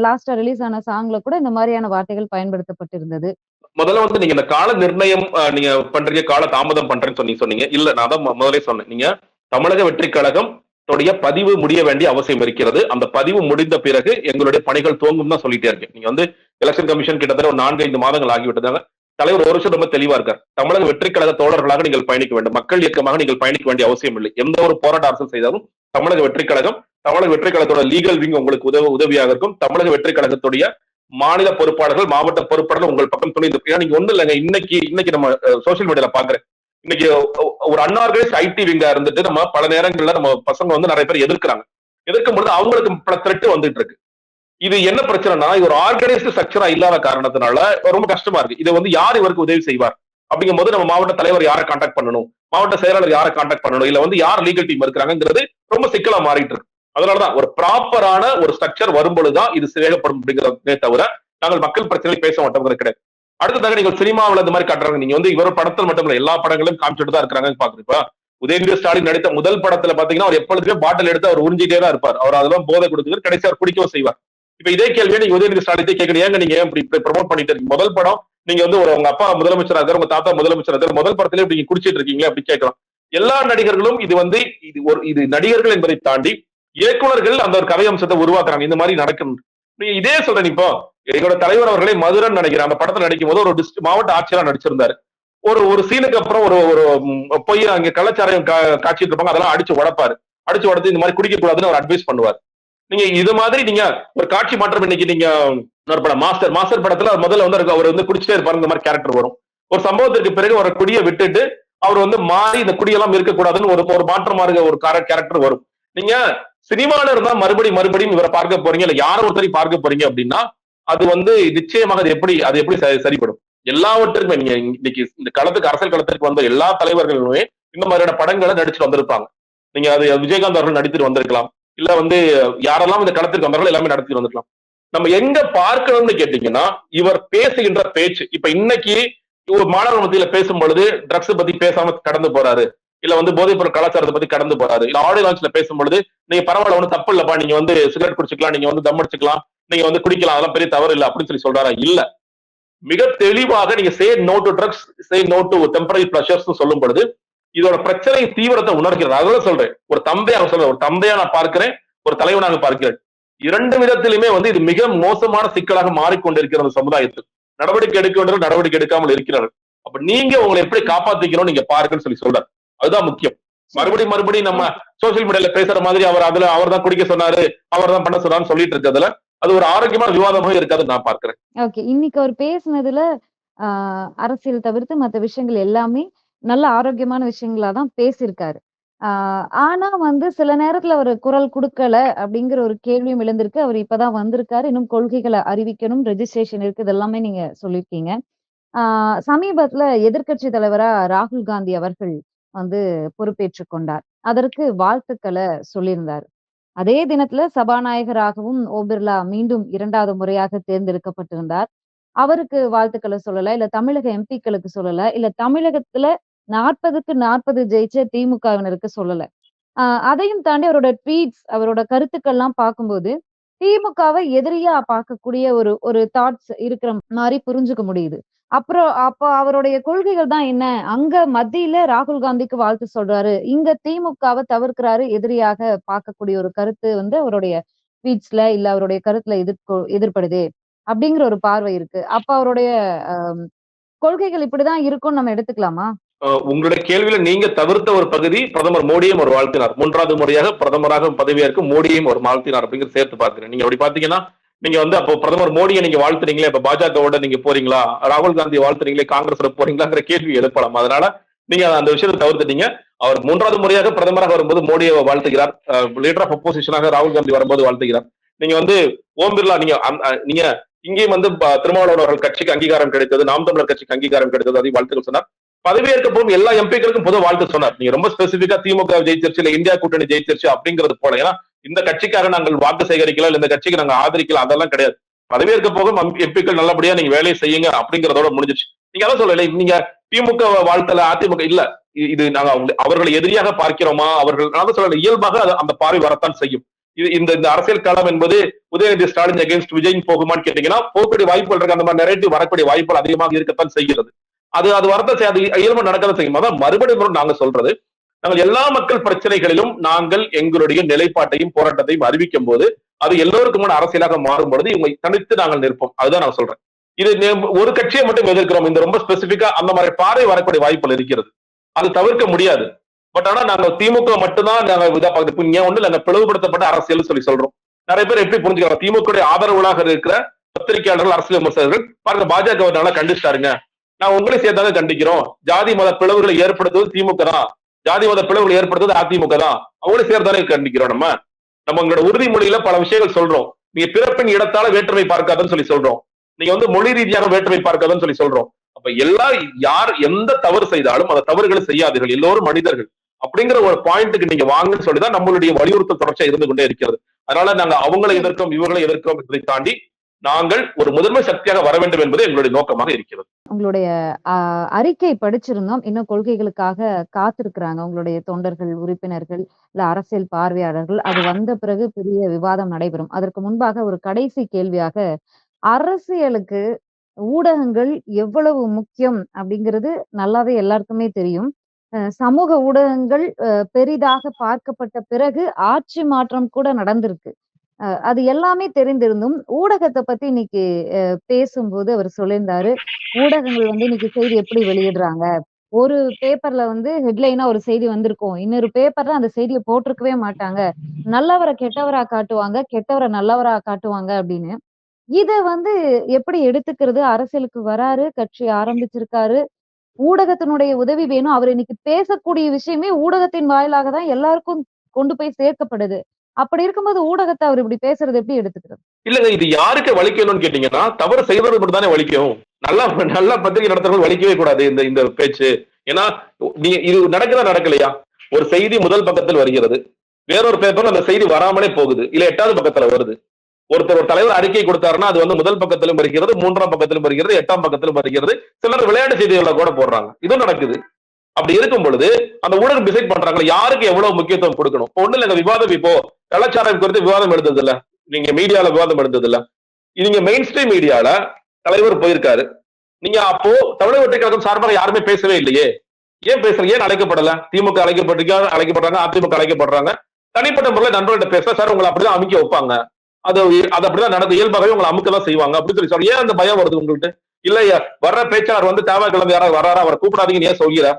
லாஸ்டா ரிலீஸ் ஆன சாங்ல கூட இந்த மாதிரியான வார்த்தைகள் பயன்படுத்தப்பட்டிருந்தது. முதல்ல வந்து நீங்க இந்த கால நிர்ணயம் நீங்க பண்றீங்க கால தாமதம் பண்றேன்னு சொன்னீங்க சொன்னீங்க. இல்ல நான் தான் முதலே சொன்னேன். நீங்க தமிழக வெற்றி கழகம் உடைய பதிவு முடிய வேண்டிய அவசியம் இருக்கிறது. அந்த பதிவு முடிந்த பிறகு எங்களுடைய பணிகள் துவங்கும் தான் சொல்லிட்டே இருக்கேன். நீங்க வந்து எலெக்ஷன் கமிஷன் கிட்டத்தட்ட ஒரு நான்கு ஐந்து மாதங்கள் ஆகிவிட்டதாங்க தலைவர் ஒரு வருஷம் ரொம்ப தெளிவா இருக்கார். தமிழக வெற்றி கழக தோழர்களாக நீங்கள் பயணிக்க வேண்டும். மக்கள் இயக்கமாக நீங்கள் பயணிக்க வேண்டிய அவசியம் இல்லை. எந்த ஒரு போராட்ட அரசு செய்தாலும் தமிழக வெற்றி கழகம் தமிழக வெற்றி கழகத்தோட லீகல் விங் உங்களுக்கு உதவ உதவியாக இருக்கும். தமிழக வெற்றி கழகத்துடைய மாநில பொறுப்பாளர்கள் மாவட்ட பொறுப்பாளர்கள் உங்கள் பக்கம் துணை நிற்கும். நீங்க ஒண்ணு இல்லைங்க. இன்னைக்கு இன்னைக்கு நம்ம சோசியல் மீடியால பாக்குறேன். இன்னைக்கு ஒ- ஒரு அன்ஆர்கனைஸ் ஐடி விங்கா இருந்துட்டு நம்ம பல நேரங்கள்ல நம்ம பசங்க வந்து நிறைய பேர் எதிர்க்கிறாங்க. எதிர்க்கும் பொழுது அவங்களுக்கு பல த்ரெட் வந்துட்டு இருக்கு. இது என்ன பிரச்சனைனா இது ஒரு ஆர்கனைஸ்டு ஸ்ட்ரக்சரா இல்லாத காரணத்தினால ரொம்ப கஷ்டமா இருக்கு. இதை வந்து யார் இவருக்கு உதவி செய்வார்? அப்படிங்கும் போது நம்ம மாவட்ட தலைவர் யாரை காண்டாக்ட் பண்ணணும்? மாவட்ட செயலாளர் யாரை காண்டாக்ட் பண்ணணும்? இல்ல வந்து யார் லீகல் டீம் இருக்கிறாங்கிறது ரொம்ப சிக்கலா மாறிட்டு இருக்கு. அதனாலதான் ஒரு ப்ராப்பரான ஒரு ஸ்ட்ரக்சர் வரும்பொழுதுதான் இது செயல்படும் அப்படிங்கிறதே தவிர நாங்கள் மக்கள் பிரச்சனை பேச மாட்டோங்கிறது கிடையாது. அடுத்ததாக நீங்கள் சினிமாவில் இந்த மாதிரி காட்டுறாங்க. நீங்க வந்து இவர் படத்தில் மட்டும் இல்ல எல்லா படங்களும் காமிச்சிட்டு தான் இருக்கிறாங்க பாக்குறப்ப உதயநிதி ஸ்டாலின் நடித்த முதல் படத்துல பாத்தீங்கன்னா அவர் எப்பொழுதுமே பாட்டில் எடுத்து அவர் உறிஞ்சிட்டே தான் இருப்பார். அவர் அதெல்லாம் போதை கொடுத்துட்டு கடைசி அவர் குடிக்கவும் செய்வார். இப்ப இதே கேள்வியை நீங்க உதயநிதி ஸ்டாலின் கேட்கணும் ஏங்க நீங்க ஏன் இப்படி ப்ரொமோட் பண்ணிட்டு இருக்கீங்க? முதல் படம் நீங்க வந்து ஒரு உங்க அப்பா முதலமைச்சர் இருக்காரு உங்க தாத்தா முதலமைச்சர் இருக்காரு முதல் படத்திலே இப்படி நீங்க குடிச்சிட்டு இருக்கீங்க அப்படி கேட்கலாம். எல்லா நடிகர்களும் இது வந்து இது ஒரு இது நடிகர்கள் என்பதை தாண்டி இயக்குநர்கள் அந்த ஒரு கதை அம்சத்தை உருவாக்குறாங்க. இந்த மாதிரி நடக்கும் நீங்க இதே சொல்றேன் இப்போ எங்களோட தலைவர் அவர்களே மதுரன் நினைக்கிறேன். அந்த படத்துல நடிக்கும் போது ஒரு டிஸ்ட் மாவட்ட ஆட்சியரா நடிச்சிருந்தாரு. ஒரு ஒரு சீனுக்கு அப்புறம் ஒரு ஒரு ம், பொய் அங்க கலாச்சாரம் காட்சிட்டு இருப்பாங்க அதெல்லாம் அடிச்சு உடப்பாரு. அடிச்சு உடத்து இந்த மாதிரி குடிக்க கூடாதுன்னு அவர் அட்வைஸ் பண்ணுவார். நீங்க இது மாதிரி நீங்க ஒரு காட்சி மாற்றம் இன்னைக்கு நீங்க ஒரு படம் மாஸ்டர் மாஸ்டர் படத்துல அவர் முதல்ல வந்து அவர் வந்து குடிச்சிட்டே இருப்பாரு இந்த மாதிரி கேரக்டர் வரும். ஒரு சம்பவத்திற்கு பிறகு ஒரு குடியை விட்டுட்டு அவர் வந்து மாறி இந்த குடியெல்லாம் இருக்கக்கூடாதுன்னு ஒரு ஒரு மாற்றமா இருக்க ஒரு கேரக்டர் வரும். நீங்க சினிமால இருந்தா மறுபடியும் மறுபடியும் இவரை பார்க்க போறீங்க இல்ல யாரோ ஒருத்தரையும் பார்க்க போறீங்க அப்படின்னா அது வந்து நிச்சயமாக அது எப்படி அது எப்படி சரிப்படும்? எல்லாவற்றுக்குமே நீங்க இன்னைக்கு இந்த களத்துக்கு அரசியல் களத்திற்கு வந்த எல்லா தலைவர்களுமே இந்த மாதிரியான படங்களை நடிச்சுட்டு வந்திருப்பாங்க. நீங்க அது விஜயகாந்த் அவர்கள் நடித்துட்டு வந்திருக்கலாம். இல்ல வந்து யாரெல்லாம் இந்த களத்திற்கு வந்தார்களோ எல்லாமே நடத்திட்டு வந்திருக்கலாம். நம்ம எங்க பார்க்கணும்னு கேட்டீங்கன்னா இவர் பேசுகின்ற பேச்சு இப்ப இன்னைக்கு ஒரு மாணவர் மத்தியில பேசும் பொழுது ட்ரக்ஸ் பத்தி பேசாம கடந்து போறாரு. இல்ல வந்து போதைப் பொருள் கலாச்சாரத்தை பத்தி கடந்து போறாரு. இல்ல ஆடியோ லான்ச்ல பேசும் பொழுது நீங்க பரவாயில்ல ஒன்றும் தப்பு இல்லப்பா நீங்க வந்து சிகரெட் குடிச்சுக்கலாம் நீங்க வந்து தம் அடிச்சுக்கலாம். நீங்க வந்து குடிக்கலாம் அதெல்லாம் பெரிய தவறு இல்லை அப்படின்னு சொல்லி சொல்றாரா? இல்ல. மிக தெளிவாக நீங்க say no to drugs say no to temporary pleasures சொல்லும் பொழுது இதோட பிரச்சனை தீவிரத்தை உணர்கிறது அதெல்லாம் சொல்றேன். ஒரு தந்தையாக சொல்றேன் ஒரு தந்தையா நான் பார்க்கிறேன் ஒரு தலைவனாக பார்க்கிறேன். இரண்டு விதத்திலுமே வந்து இது மிக மோசமான சிக்கலாக மாறிக்கொண்டிருக்கிற அந்த சமுதாயத்தில். நடவடிக்கை எடுக்க வேண்டிய நடவடிக்கை எடுக்காமல் இருக்கிறார்கள் அப்ப நீங்க உங்களை எப்படி காப்பாத்திக்கணும் நீங்க பாருங்கன்னு சொல்லி சொல்றாரு. அதுதான் முக்கியம். மறுபடியும் மறுபடியும் நம்ம சோசியல் மீடியால பேசுற மாதிரி அவர் அதுல அவர் தான் குடிக்க சொன்னாரு அவர் தான் பண்ண சொன்னார்னு சொல்லிட்டு இருக்கிறதுல அது ஒரு ஆரோக்கியமான விவாதமாக இருக்காதுன்னு நான் பார்க்கிறேன். ஓகே இன்னைக்கு அவர் பேசுனதுல ஆஹ் அரசியல் தவிர்த்து மத்த விஷயங்கள் எல்லாமே நல்ல ஆரோக்கியமான விஷயங்களா தான் பேசியிருக்காரு. ஆஹ் ஆனா வந்து சில நேரத்துல அவர் குரல் கொடுக்கல அப்படிங்கிற ஒரு கேள்வியும் எழுந்திருக்கு. அவர் இப்பதான் வந்திருக்காரு. இன்னும் கொள்கைகளை அறிவிக்கணும் ரெஜிஸ்ட்ரேஷன் இருக்கு இதெல்லாமே நீங்க சொல்லியிருக்கீங்க. ஆஹ் சமீபத்துல எதிர்க்கட்சி தலைவரா ராகுல் காந்தி அவர்கள் வந்து பொறுப்பேற்றுக் கொண்டார். அதற்கு வாழ்த்துக்களை சொல்லியிருந்தார். அதே தினத்துல சபாநாயகராகவும் ஓம் பிர்லா மீண்டும் இரண்டாவது முறையாக தேர்ந்தெடுக்கப்பட்டிருந்தார். அவருக்கு வாழ்த்துக்களை சொல்லல இல்ல தமிழக எம்பிக்களுக்கு சொல்லல இல்ல தமிழகத்துல நாற்பதுக்கு நாற்பது ஜெயிச்ச திமுகவினருக்கு சொல்லல. ஆஹ் அதையும் தாண்டி அவரோட ட்வீட்ஸ் அவரோட கருத்துக்கள்லாம் பார்க்கும்போது திமுகவை எதிரியா பார்க்கக்கூடிய ஒரு ஒரு தாட்ஸ் இருக்கிற மாதிரி புரிஞ்சுக்க முடியுது. அப்புறம் அப்ப அவருடைய கொள்கைகள் தான் என்ன? அங்க மத்தியில ராகுல் காந்திக்கு வாழ்த்து சொல்றாரு. இங்க திமுகவை தவிர்க்கிறாரு எதிரியாக பார்க்கக்கூடிய ஒரு கருத்து வந்து அவருடைய ஸ்பீச்ல இல்ல அவருடைய கருத்துல எதிர்கொ எதிர்படுது அப்படிங்கிற ஒரு பார்வை இருக்கு. அப்ப அவருடைய கொள்கைகள் இப்படிதான் இருக்கும்னு நம்ம எடுத்துக்கலாமா? உங்களுடைய கேள்வியில நீங்க தவிர்த்த ஒரு பகுதி பிரதமர் மோடியும் ஒரு வாழ்த்தினார். மூன்றாவது முறையாக பிரதமராக பதவியேற்கும் மோடியும் ஒரு வாழ்த்தினார் அப்படிங்கிறது சேர்த்து பார்க்கிறேன். நீங்க அப்படி பாத்தீங்கன்னா நீங்க வந்து அப்போ பிரதமர் மோடியை நீங்க வாழ்த்துறீங்களே இப்ப பாஜகவோட நீங்க போறீங்களா? ராகுல் காந்தி வாழ்த்துறீங்களே காங்கிரஸ்ல போறீங்களாங்கிற கேள்வி எழுப்பலாம். அதனால நீங்க அந்த விஷயத்தை தவிர்த்துட்டீங்க. அவர் மூன்றாவது முறையாக பிரதமராக வரும்போது மோடியை வாழ்த்துகிறார். லீடர் ஆஃப் அப்போசிஷனாக ராகுல் காந்தி வரும்போது வாழ்த்துகிறார். நீங்க வந்து ஓம் பிர்லா நீங்க நீங்க இங்கேயும் வந்து திருமாவளவன் அவர்கள் கட்சிக்கு அங்கீகாரம் கிடைத்தது நாம் தமிழர் கட்சிக்கு அங்கீகாரம் கிடைத்தது அதையும் வாழ்த்துக்கள் சொன்னார். பதவியேற்க போகும் எல்லா எம்பிக்களுக்கும் பொது வாழ்த்து சொன்னார். நீங்க ரொம்ப ஸ்பெசிபிக்கா திமுக ஜெயிச்சிருச்சு இல்ல இந்தியா கூட்டணி ஜெயிச்சிருச்சு அப்படிங்கிறது போல. ஏன்னா இந்த கட்சிக்காக நாங்கள் வாக்கு சேகரிக்கல இல்ல இந்த கட்சிக்கு நாங்க ஆதரிக்கல அதெல்லாம் கிடையாது. பதவியேற்க போகும் எம்பிக்கள் நல்லபடியா நீங்க வேலையை செய்யுங்க அப்படிங்கறதோட முடிஞ்சிச்சு நீங்க அதான் சொல்லல நீங்க திமுக வாழ்த்தல அதிமுக இல்ல இது நாங்க அவர்களை எதிரியாக பார்க்கிறோமா? அவர்கள் நான் சொல்லல இயல்பாக அது- அந்த பார்வை வரத்தான் செய்யும். இது இந்த இந்த அரசியல் களம் என்பது உதயநிதி ஸ்டாலின் அகேன்ஸ்ட் விஜய் போகுமான்னு கேட்டீங்கன்னா போகக்கூடிய வாய்ப்புகள் இருக்கு அந்த மாதிரி நெரேட்டிவ் வரக்கூடிய வாய்ப்புகள் அதிகமாக இருக்கத்தான் செய்கிறது. அது அது வரத அது இயல்பு நடக்கதான் செய்யும். அதான் மறுபடியும் நாங்கள் நாங்க சொல்றது. நாங்கள் எல்லா மக்கள் பிரச்சனைகளிலும் நாங்கள் எங்களுடைய நிலைப்பாட்டையும் போராட்டத்தையும் அறிவிக்கும் போது அது எல்லோருக்குமான அரசியலாக மாறும் பொழுது இவங்க தனித்து நாங்கள் நிற்போம். அதுதான் நான் சொல்றேன். இது ஒரு கட்சியை மட்டும் எதிர்க்கிறோம். இந்த ரொம்ப ஸ்பெசிபிக்கா அந்த மாதிரி பார்வை வரக்கூடிய வாய்ப்புகள் இருக்கிறது. அது தவிர்க்க முடியாது. பட் ஆனா நாங்க திமுக மட்டும்தான் நாங்க இதா பார்த்து ஏன் ஒண்ணு நாங்க பிளவுபடுத்தப்பட்ட அரசியல் சொல்லி சொல்றோம். நிறைய பேர் எப்படி புரிஞ்சுக்கிறாங்க? திமுக ஆதரவுகளாக இருக்கிற பத்திரிகையாளர்கள் அரசியல் விமர்சகர்கள் பாருங்க பாஜக நல்லா கண்டிச்சிட்டாருங்க. நான் உங்களை சேர்த்தாங்க கண்டிக்கிறோம் ஜாதி மத பிளவுகளை ஏற்படுத்துவது திமுக தான். ஜாதி மத பிளவுகளை ஏற்படுத்துவது அதிமுக தான். அவங்களே சேர்த்தானே கண்டிக்கிறோம் நம்ம. நம்ம உங்களோட உறுதிமொழியில பல விஷயங்கள் சொல்றோம். நீங்க பிறப்பின் இடத்தால வேற்றுமை பார்க்காதன்னு சொல்லி சொல்றோம். நீங்க வந்து மொழி ரீதியாக வேற்றுமை பார்க்காதன்னு சொல்லி சொல்றோம். அப்ப எல்லா யார் எந்த தவறு செய்தாலும் அந்த தவறுகளை செய்யாதீர்கள். எல்லோரும் மனிதர்கள். அப்படிங்கிற ஒரு பாயிண்ட்டுக்கு நீங்க வாங்கன்னு சொல்லிதான் நம்மளுடைய வலியுறுத்தல் தொடர்ச்சியா இருந்து கொண்டே இருக்கிறது. அதனால நாங்க அவங்களை எதிர்க்கிறோம் இவர்களை எதிர்க்கிறோம் என்பதை தாண்டி நாங்கள் ஒரு முதன்மை சக்தியாக வர வேண்டும் என்பது எங்களுடைய நோக்கமாக இருக்கிறது. உங்களுடைய ஆஹ், அறிக்கை படிச்சிருந்தோம். இன்னும் கொள்கைகளுக்காக காத்திருக்கிறாங்க. உங்களுடைய தொண்டர்கள் உறுப்பினர்கள் இல்ல அரசியல் பார்வையாளர்கள். அது வந்த பிறகு பெரிய விவாதம் நடைபெறும். அதற்கு முன்பாக ஒரு கடைசி கேள்வியாக அரசியலுக்கு ஊடகங்கள் எவ்வளவு முக்கியம் அப்படிங்கிறது நல்லாவே எல்லாருக்குமே தெரியும். அஹ் சமூக ஊடகங்கள் அஹ் பெரிதாக பார்க்கப்பட்ட பிறகு ஆட்சி மாற்றம் கூட நடந்திருக்கு. அது எல்லாமே தெரிந்திருந்தும் ஊடகத்தை பத்தி இன்னைக்கு பேசும்போது அவர் சொல்லியிருந்தாரு. ஊடகங்கள் வந்து இன்னைக்கு செய்தி எப்படி வெளியிடுறாங்க? ஒரு பேப்பர்ல வந்து ஹெட்லைனா ஒரு செய்தி வந்திருக்கும். இன்னொரு பேப்பர்ல அந்த செய்தியை போட்டிருக்கவே மாட்டாங்க. நல்லவரை கெட்டவரா காட்டுவாங்க கெட்டவரை நல்லவரா காட்டுவாங்க அப்படின்னு. இத வந்து எப்படி எடுத்துக்கிறது? அரசியலுக்கு வராரு கட்சி ஆரம்பிச்சிருக்காரு. ஊடகத்தினுடைய உதவி வேணும். அவர் இன்னைக்கு பேசக்கூடிய விஷயமே ஊடகத்தின் வாயிலாக தான் எல்லாருக்கும் கொண்டு போய் சேர்க்கப்படுது. அப்படி இருக்கும்போது ஊடகத்தை அவர் இப்படி பேசுறது எப்படி எடுத்துக்கிறது? இல்லங்க இது யாருக்கு வலிக்கணும்னு கேட்டீங்கன்னா தவறு செய்வது மட்டும் தானே வலிக்கும். நல்லா நல்லா பத்திரிகை நடத்துறவங்க வலிக்கவே கூடாது இந்த இந்த பேச்சு. ஏன்னா நீங்க இது நடக்குதா நடக்கலையா? ஒரு செய்தி முதல் பக்கத்தில் வருகிறது. வேறொரு பேப்பர் அந்த செய்தி வராமலே போகுது. இல்ல எட்டாவது பக்கத்துல வருது. ஒருத்தர் ஒரு தலைவர் அறிக்கை கொடுத்தாருன்னா அது வந்து முதல் பக்கத்திலும் வருகிறது மூன்றாம் பக்கத்திலும் வருகிறது எட்டாம் பக்கத்திலும் வருகிறது. சிலர் விளையாட்டு செய்திகளை கூட போடுறாங்க. இதுவும் நடக்குது. அப்படி இருக்கும் பொழுது அந்த ஊடகம் டிசைட் பண்றாங்களா யாருக்கு எவ்வளவு முக்கியத்துவம் கொடுக்கணும்? இப்போ ஒண்ணு இல்லைங்க விவாதம் இப்போ கலாச்சாரம் குறித்து விவாதம் எடுத்தது இல்ல நீங்க மீடியால விவாதம் எடுத்தது இல்ல நீங்க மெயின் ஸ்ட்ரீம் மீடியால தலைவர் போயிருக்காரு. நீங்க அப்போ தமிழக வெற்றி கழகம் சார்பாக யாருமே பேசவே இல்லையே. ஏன் பேசுறீங்க ஏன் அழைக்கப்படல? திமுக அழைக்கப்பட்டிருக்கா? அழைக்கப்படுறாங்க அதிமுக அழைக்கப்படுறாங்க தனிப்பட்ட முறையில் நண்பர்கள்ட்ட பேச சார் உங்களை அப்படிதான் அமைக்க வைப்பாங்க. அது அது அப்படிதான் நடந்து இயல்பாகவே உங்களை அமுக்க தான் செய்வாங்க. அப்படின்னு சொல்லி சொல்றேன் ஏன் அந்த பயம் வருது உங்கள்கிட்ட இல்லையா வர்ற பேச்சாளர் வந்து தேவை கிழமை யாராவது வராரா அவரை கூப்பிடாதீங்கன்னு ஏன் சொல்கிறா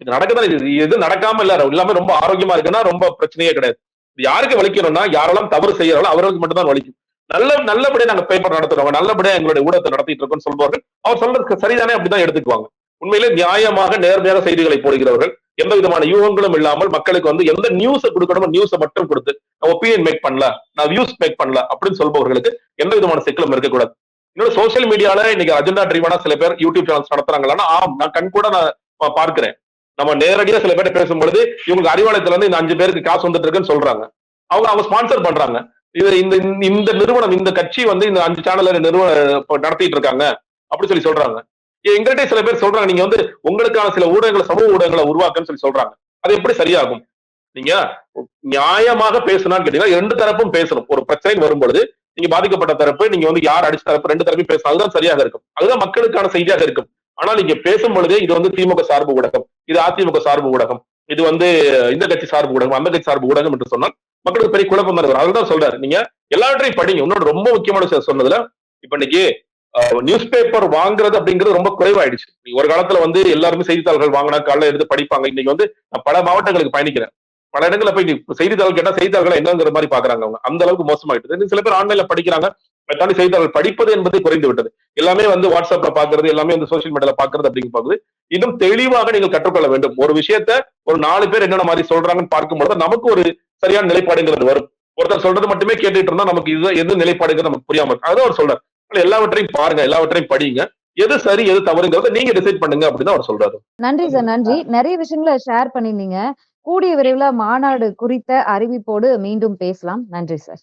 இது நடக்குதான் இது இது நடக்காம இல்ல. எல்லாமே ரொம்ப ஆரோக்கியமா இருக்குன்னா ரொம்ப பிரச்சனையே கிடையாது. யாருக்கு வலிக்கணும்னா யாரெல்லாம் தவறு செய்யறாங்களோ அவர்களுக்கு மட்டும் தான் வலிக்கும். நல்ல நல்லபடியா நாங்க பேப்பர் நடத்துறோம். நல்லபடியா எங்களுடைய ஊடகத்தை நடத்திட்டு இருக்கோம்னு சொல்பவர்கள் அவர் சொல்றதுக்கு சரிதானே அப்படிதான் எடுத்துக்குவாங்க. உண்மையிலே நியாயமாக நேர்மையான செய்திகளை போடுகிறவர்கள் எந்த விதமான யூகங்களும் இல்லாமல் மக்களுக்கு வந்து எந்த நியூஸை கொடுக்கணுமோ நியூஸை மட்டும் கொடுத்து நான் ஒப்பீனியன் மேக் பண்ணல நான் வியூஸ் மேக் பண்ணல அப்படின்னு சொல்பவர்களுக்கு எந்த விதமான சிக்கலும் இருக்கக்கூடாது. இன்னொரு சோசியல் மீடியால இன்னைக்கு அஜெண்டா ட்ரீவான சில பேர் யூடியூப் சேனல்ஸ் நடத்துறாங்களா ஆம் நான் கண் கூட நான் பார்க்கிறேன். நம்ம நேரடியா சில பேர்ட்ட பேசும்பொழுது இவங்களுக்கு அறிவாலயத்துல இருந்து இந்த அஞ்சு பேருக்கு காசு வந்துட்டு இருக்குன்னு சொல்றாங்க. அவங்க அவங்க ஸ்பான்சர் பண்றாங்க. இது இந்த இந்த- இந்த நிறுவனம் இந்த கட்சி வந்து இந்த அஞ்சு சேனல்ல நிறுவனம் நடத்திட்டு இருக்காங்க அப்படின்னு சொல்லி சொல்றாங்க. எங்கள்கிட்ட சில பேர் சொல்றாங்க நீங்க வந்து உங்களுக்கான சில ஊடகங்களை சமூக ஊடகங்களை உருவாக்குன்னு சொல்லி சொல்றாங்க. அது எப்படி சரியாகும்? நீங்க நியாயமாக பேசணும்னு கேட்டீங்கன்னா ரெண்டு தரப்பும் பேசணும். ஒரு பிரச்சனை வரும்பொழுது நீங்க பாதிக்கப்பட்ட தரப்பு நீங்க வந்து யார் அடிச்ச தரப்பு ரெண்டு தரப்பையும் பேசணும் அதுதான் சரியாக இருக்கும். அதுதான் மக்களுக்கான செய்தியாக இருக்கும். ஆனா நீங்க பேசும் பொழுதே இது வந்து திமுக சார்பு ஊடகம். இது அதிமுக சார்பு ஊடகம். இது வந்து இந்த கட்சி சார்பு ஊடகம் அந்த கட்சி சார்பு ஊடகம் என்று சொன்னால் மக்களுக்கு பெரிய குழப்பம் தான் இருக்கும் அதுதான் சொல்றாரு. நீங்க எல்லாவற்றையும் படிங்க. இன்னொன்று ரொம்ப முக்கியமான சொன்னதுல இப்ப இன்னைக்கு நியூஸ் பேப்பர் வாங்குறது அப்படிங்கிறது ரொம்ப குறைவாயிடுச்சு. நீங்க ஒரு காலத்துல வந்து எல்லாருமே செய்தித்தாள்கள் வாங்கினா காலைல எடுத்து படிப்பாங்க. இன்னைக்கு வந்து நான் பல மாவட்டங்களுக்கு பயணிக்கிறேன். பல இடங்களில் போய் செய்தித்தாள் கேட்டா செய்தித்தாள்கள் என்னங்கிற மாதிரி பாக்குறாங்க அவங்க. அந்த அளவுக்கு மோசமாயிட்டு சில பேர் ஆன்லைன்ல படிக்கிறாங்க. அதை செய்தித்தாள் படிப்பது என்பது குறைந்து விட்டது. எல்லாமே வந்து வாட்ஸ்அப்ல பாக்குறது எல்லாமே வந்து சோசியல் மீடியால பாக்குறது அப்படிங்க பாக்குது இன்னும் தெளிவாக நீங்கள் கற்றுக்கொள்ள வேண்டும். ஒரு விஷயத்த ஒரு நாலு பேர் என்னென்ன மாதிரி சொல்றாங்கன்னு பார்க்கும்போது நமக்கு ஒரு சரியான நிலைப்பாடுங்கிறது வரும். ஒருத்தர் சொல்றது மட்டுமே கேட்டுட்டு இருந்தா நமக்கு இது எது நிலைப்பாடுங்கிறது நமக்கு புரியாம இருக்கு அதான் அவர் சொல்றாரு. எல்லாவற்றையும் பாருங்க எல்லாவற்றையும் படிங்க. எது சரி எது தவறுங்கிறத நீங்க டிசைட் பண்ணுங்க அப்படின்னு அவர் சொல்றாரு. நன்றி சார் நன்றி. நிறைய விஷயங்களை ஷேர் பண்ணிருந்தீங்க கூடிய விரைவில் மாநாடு குறித்த அறிவிப்போடு மீண்டும் பேசலாம். நன்றி சார்.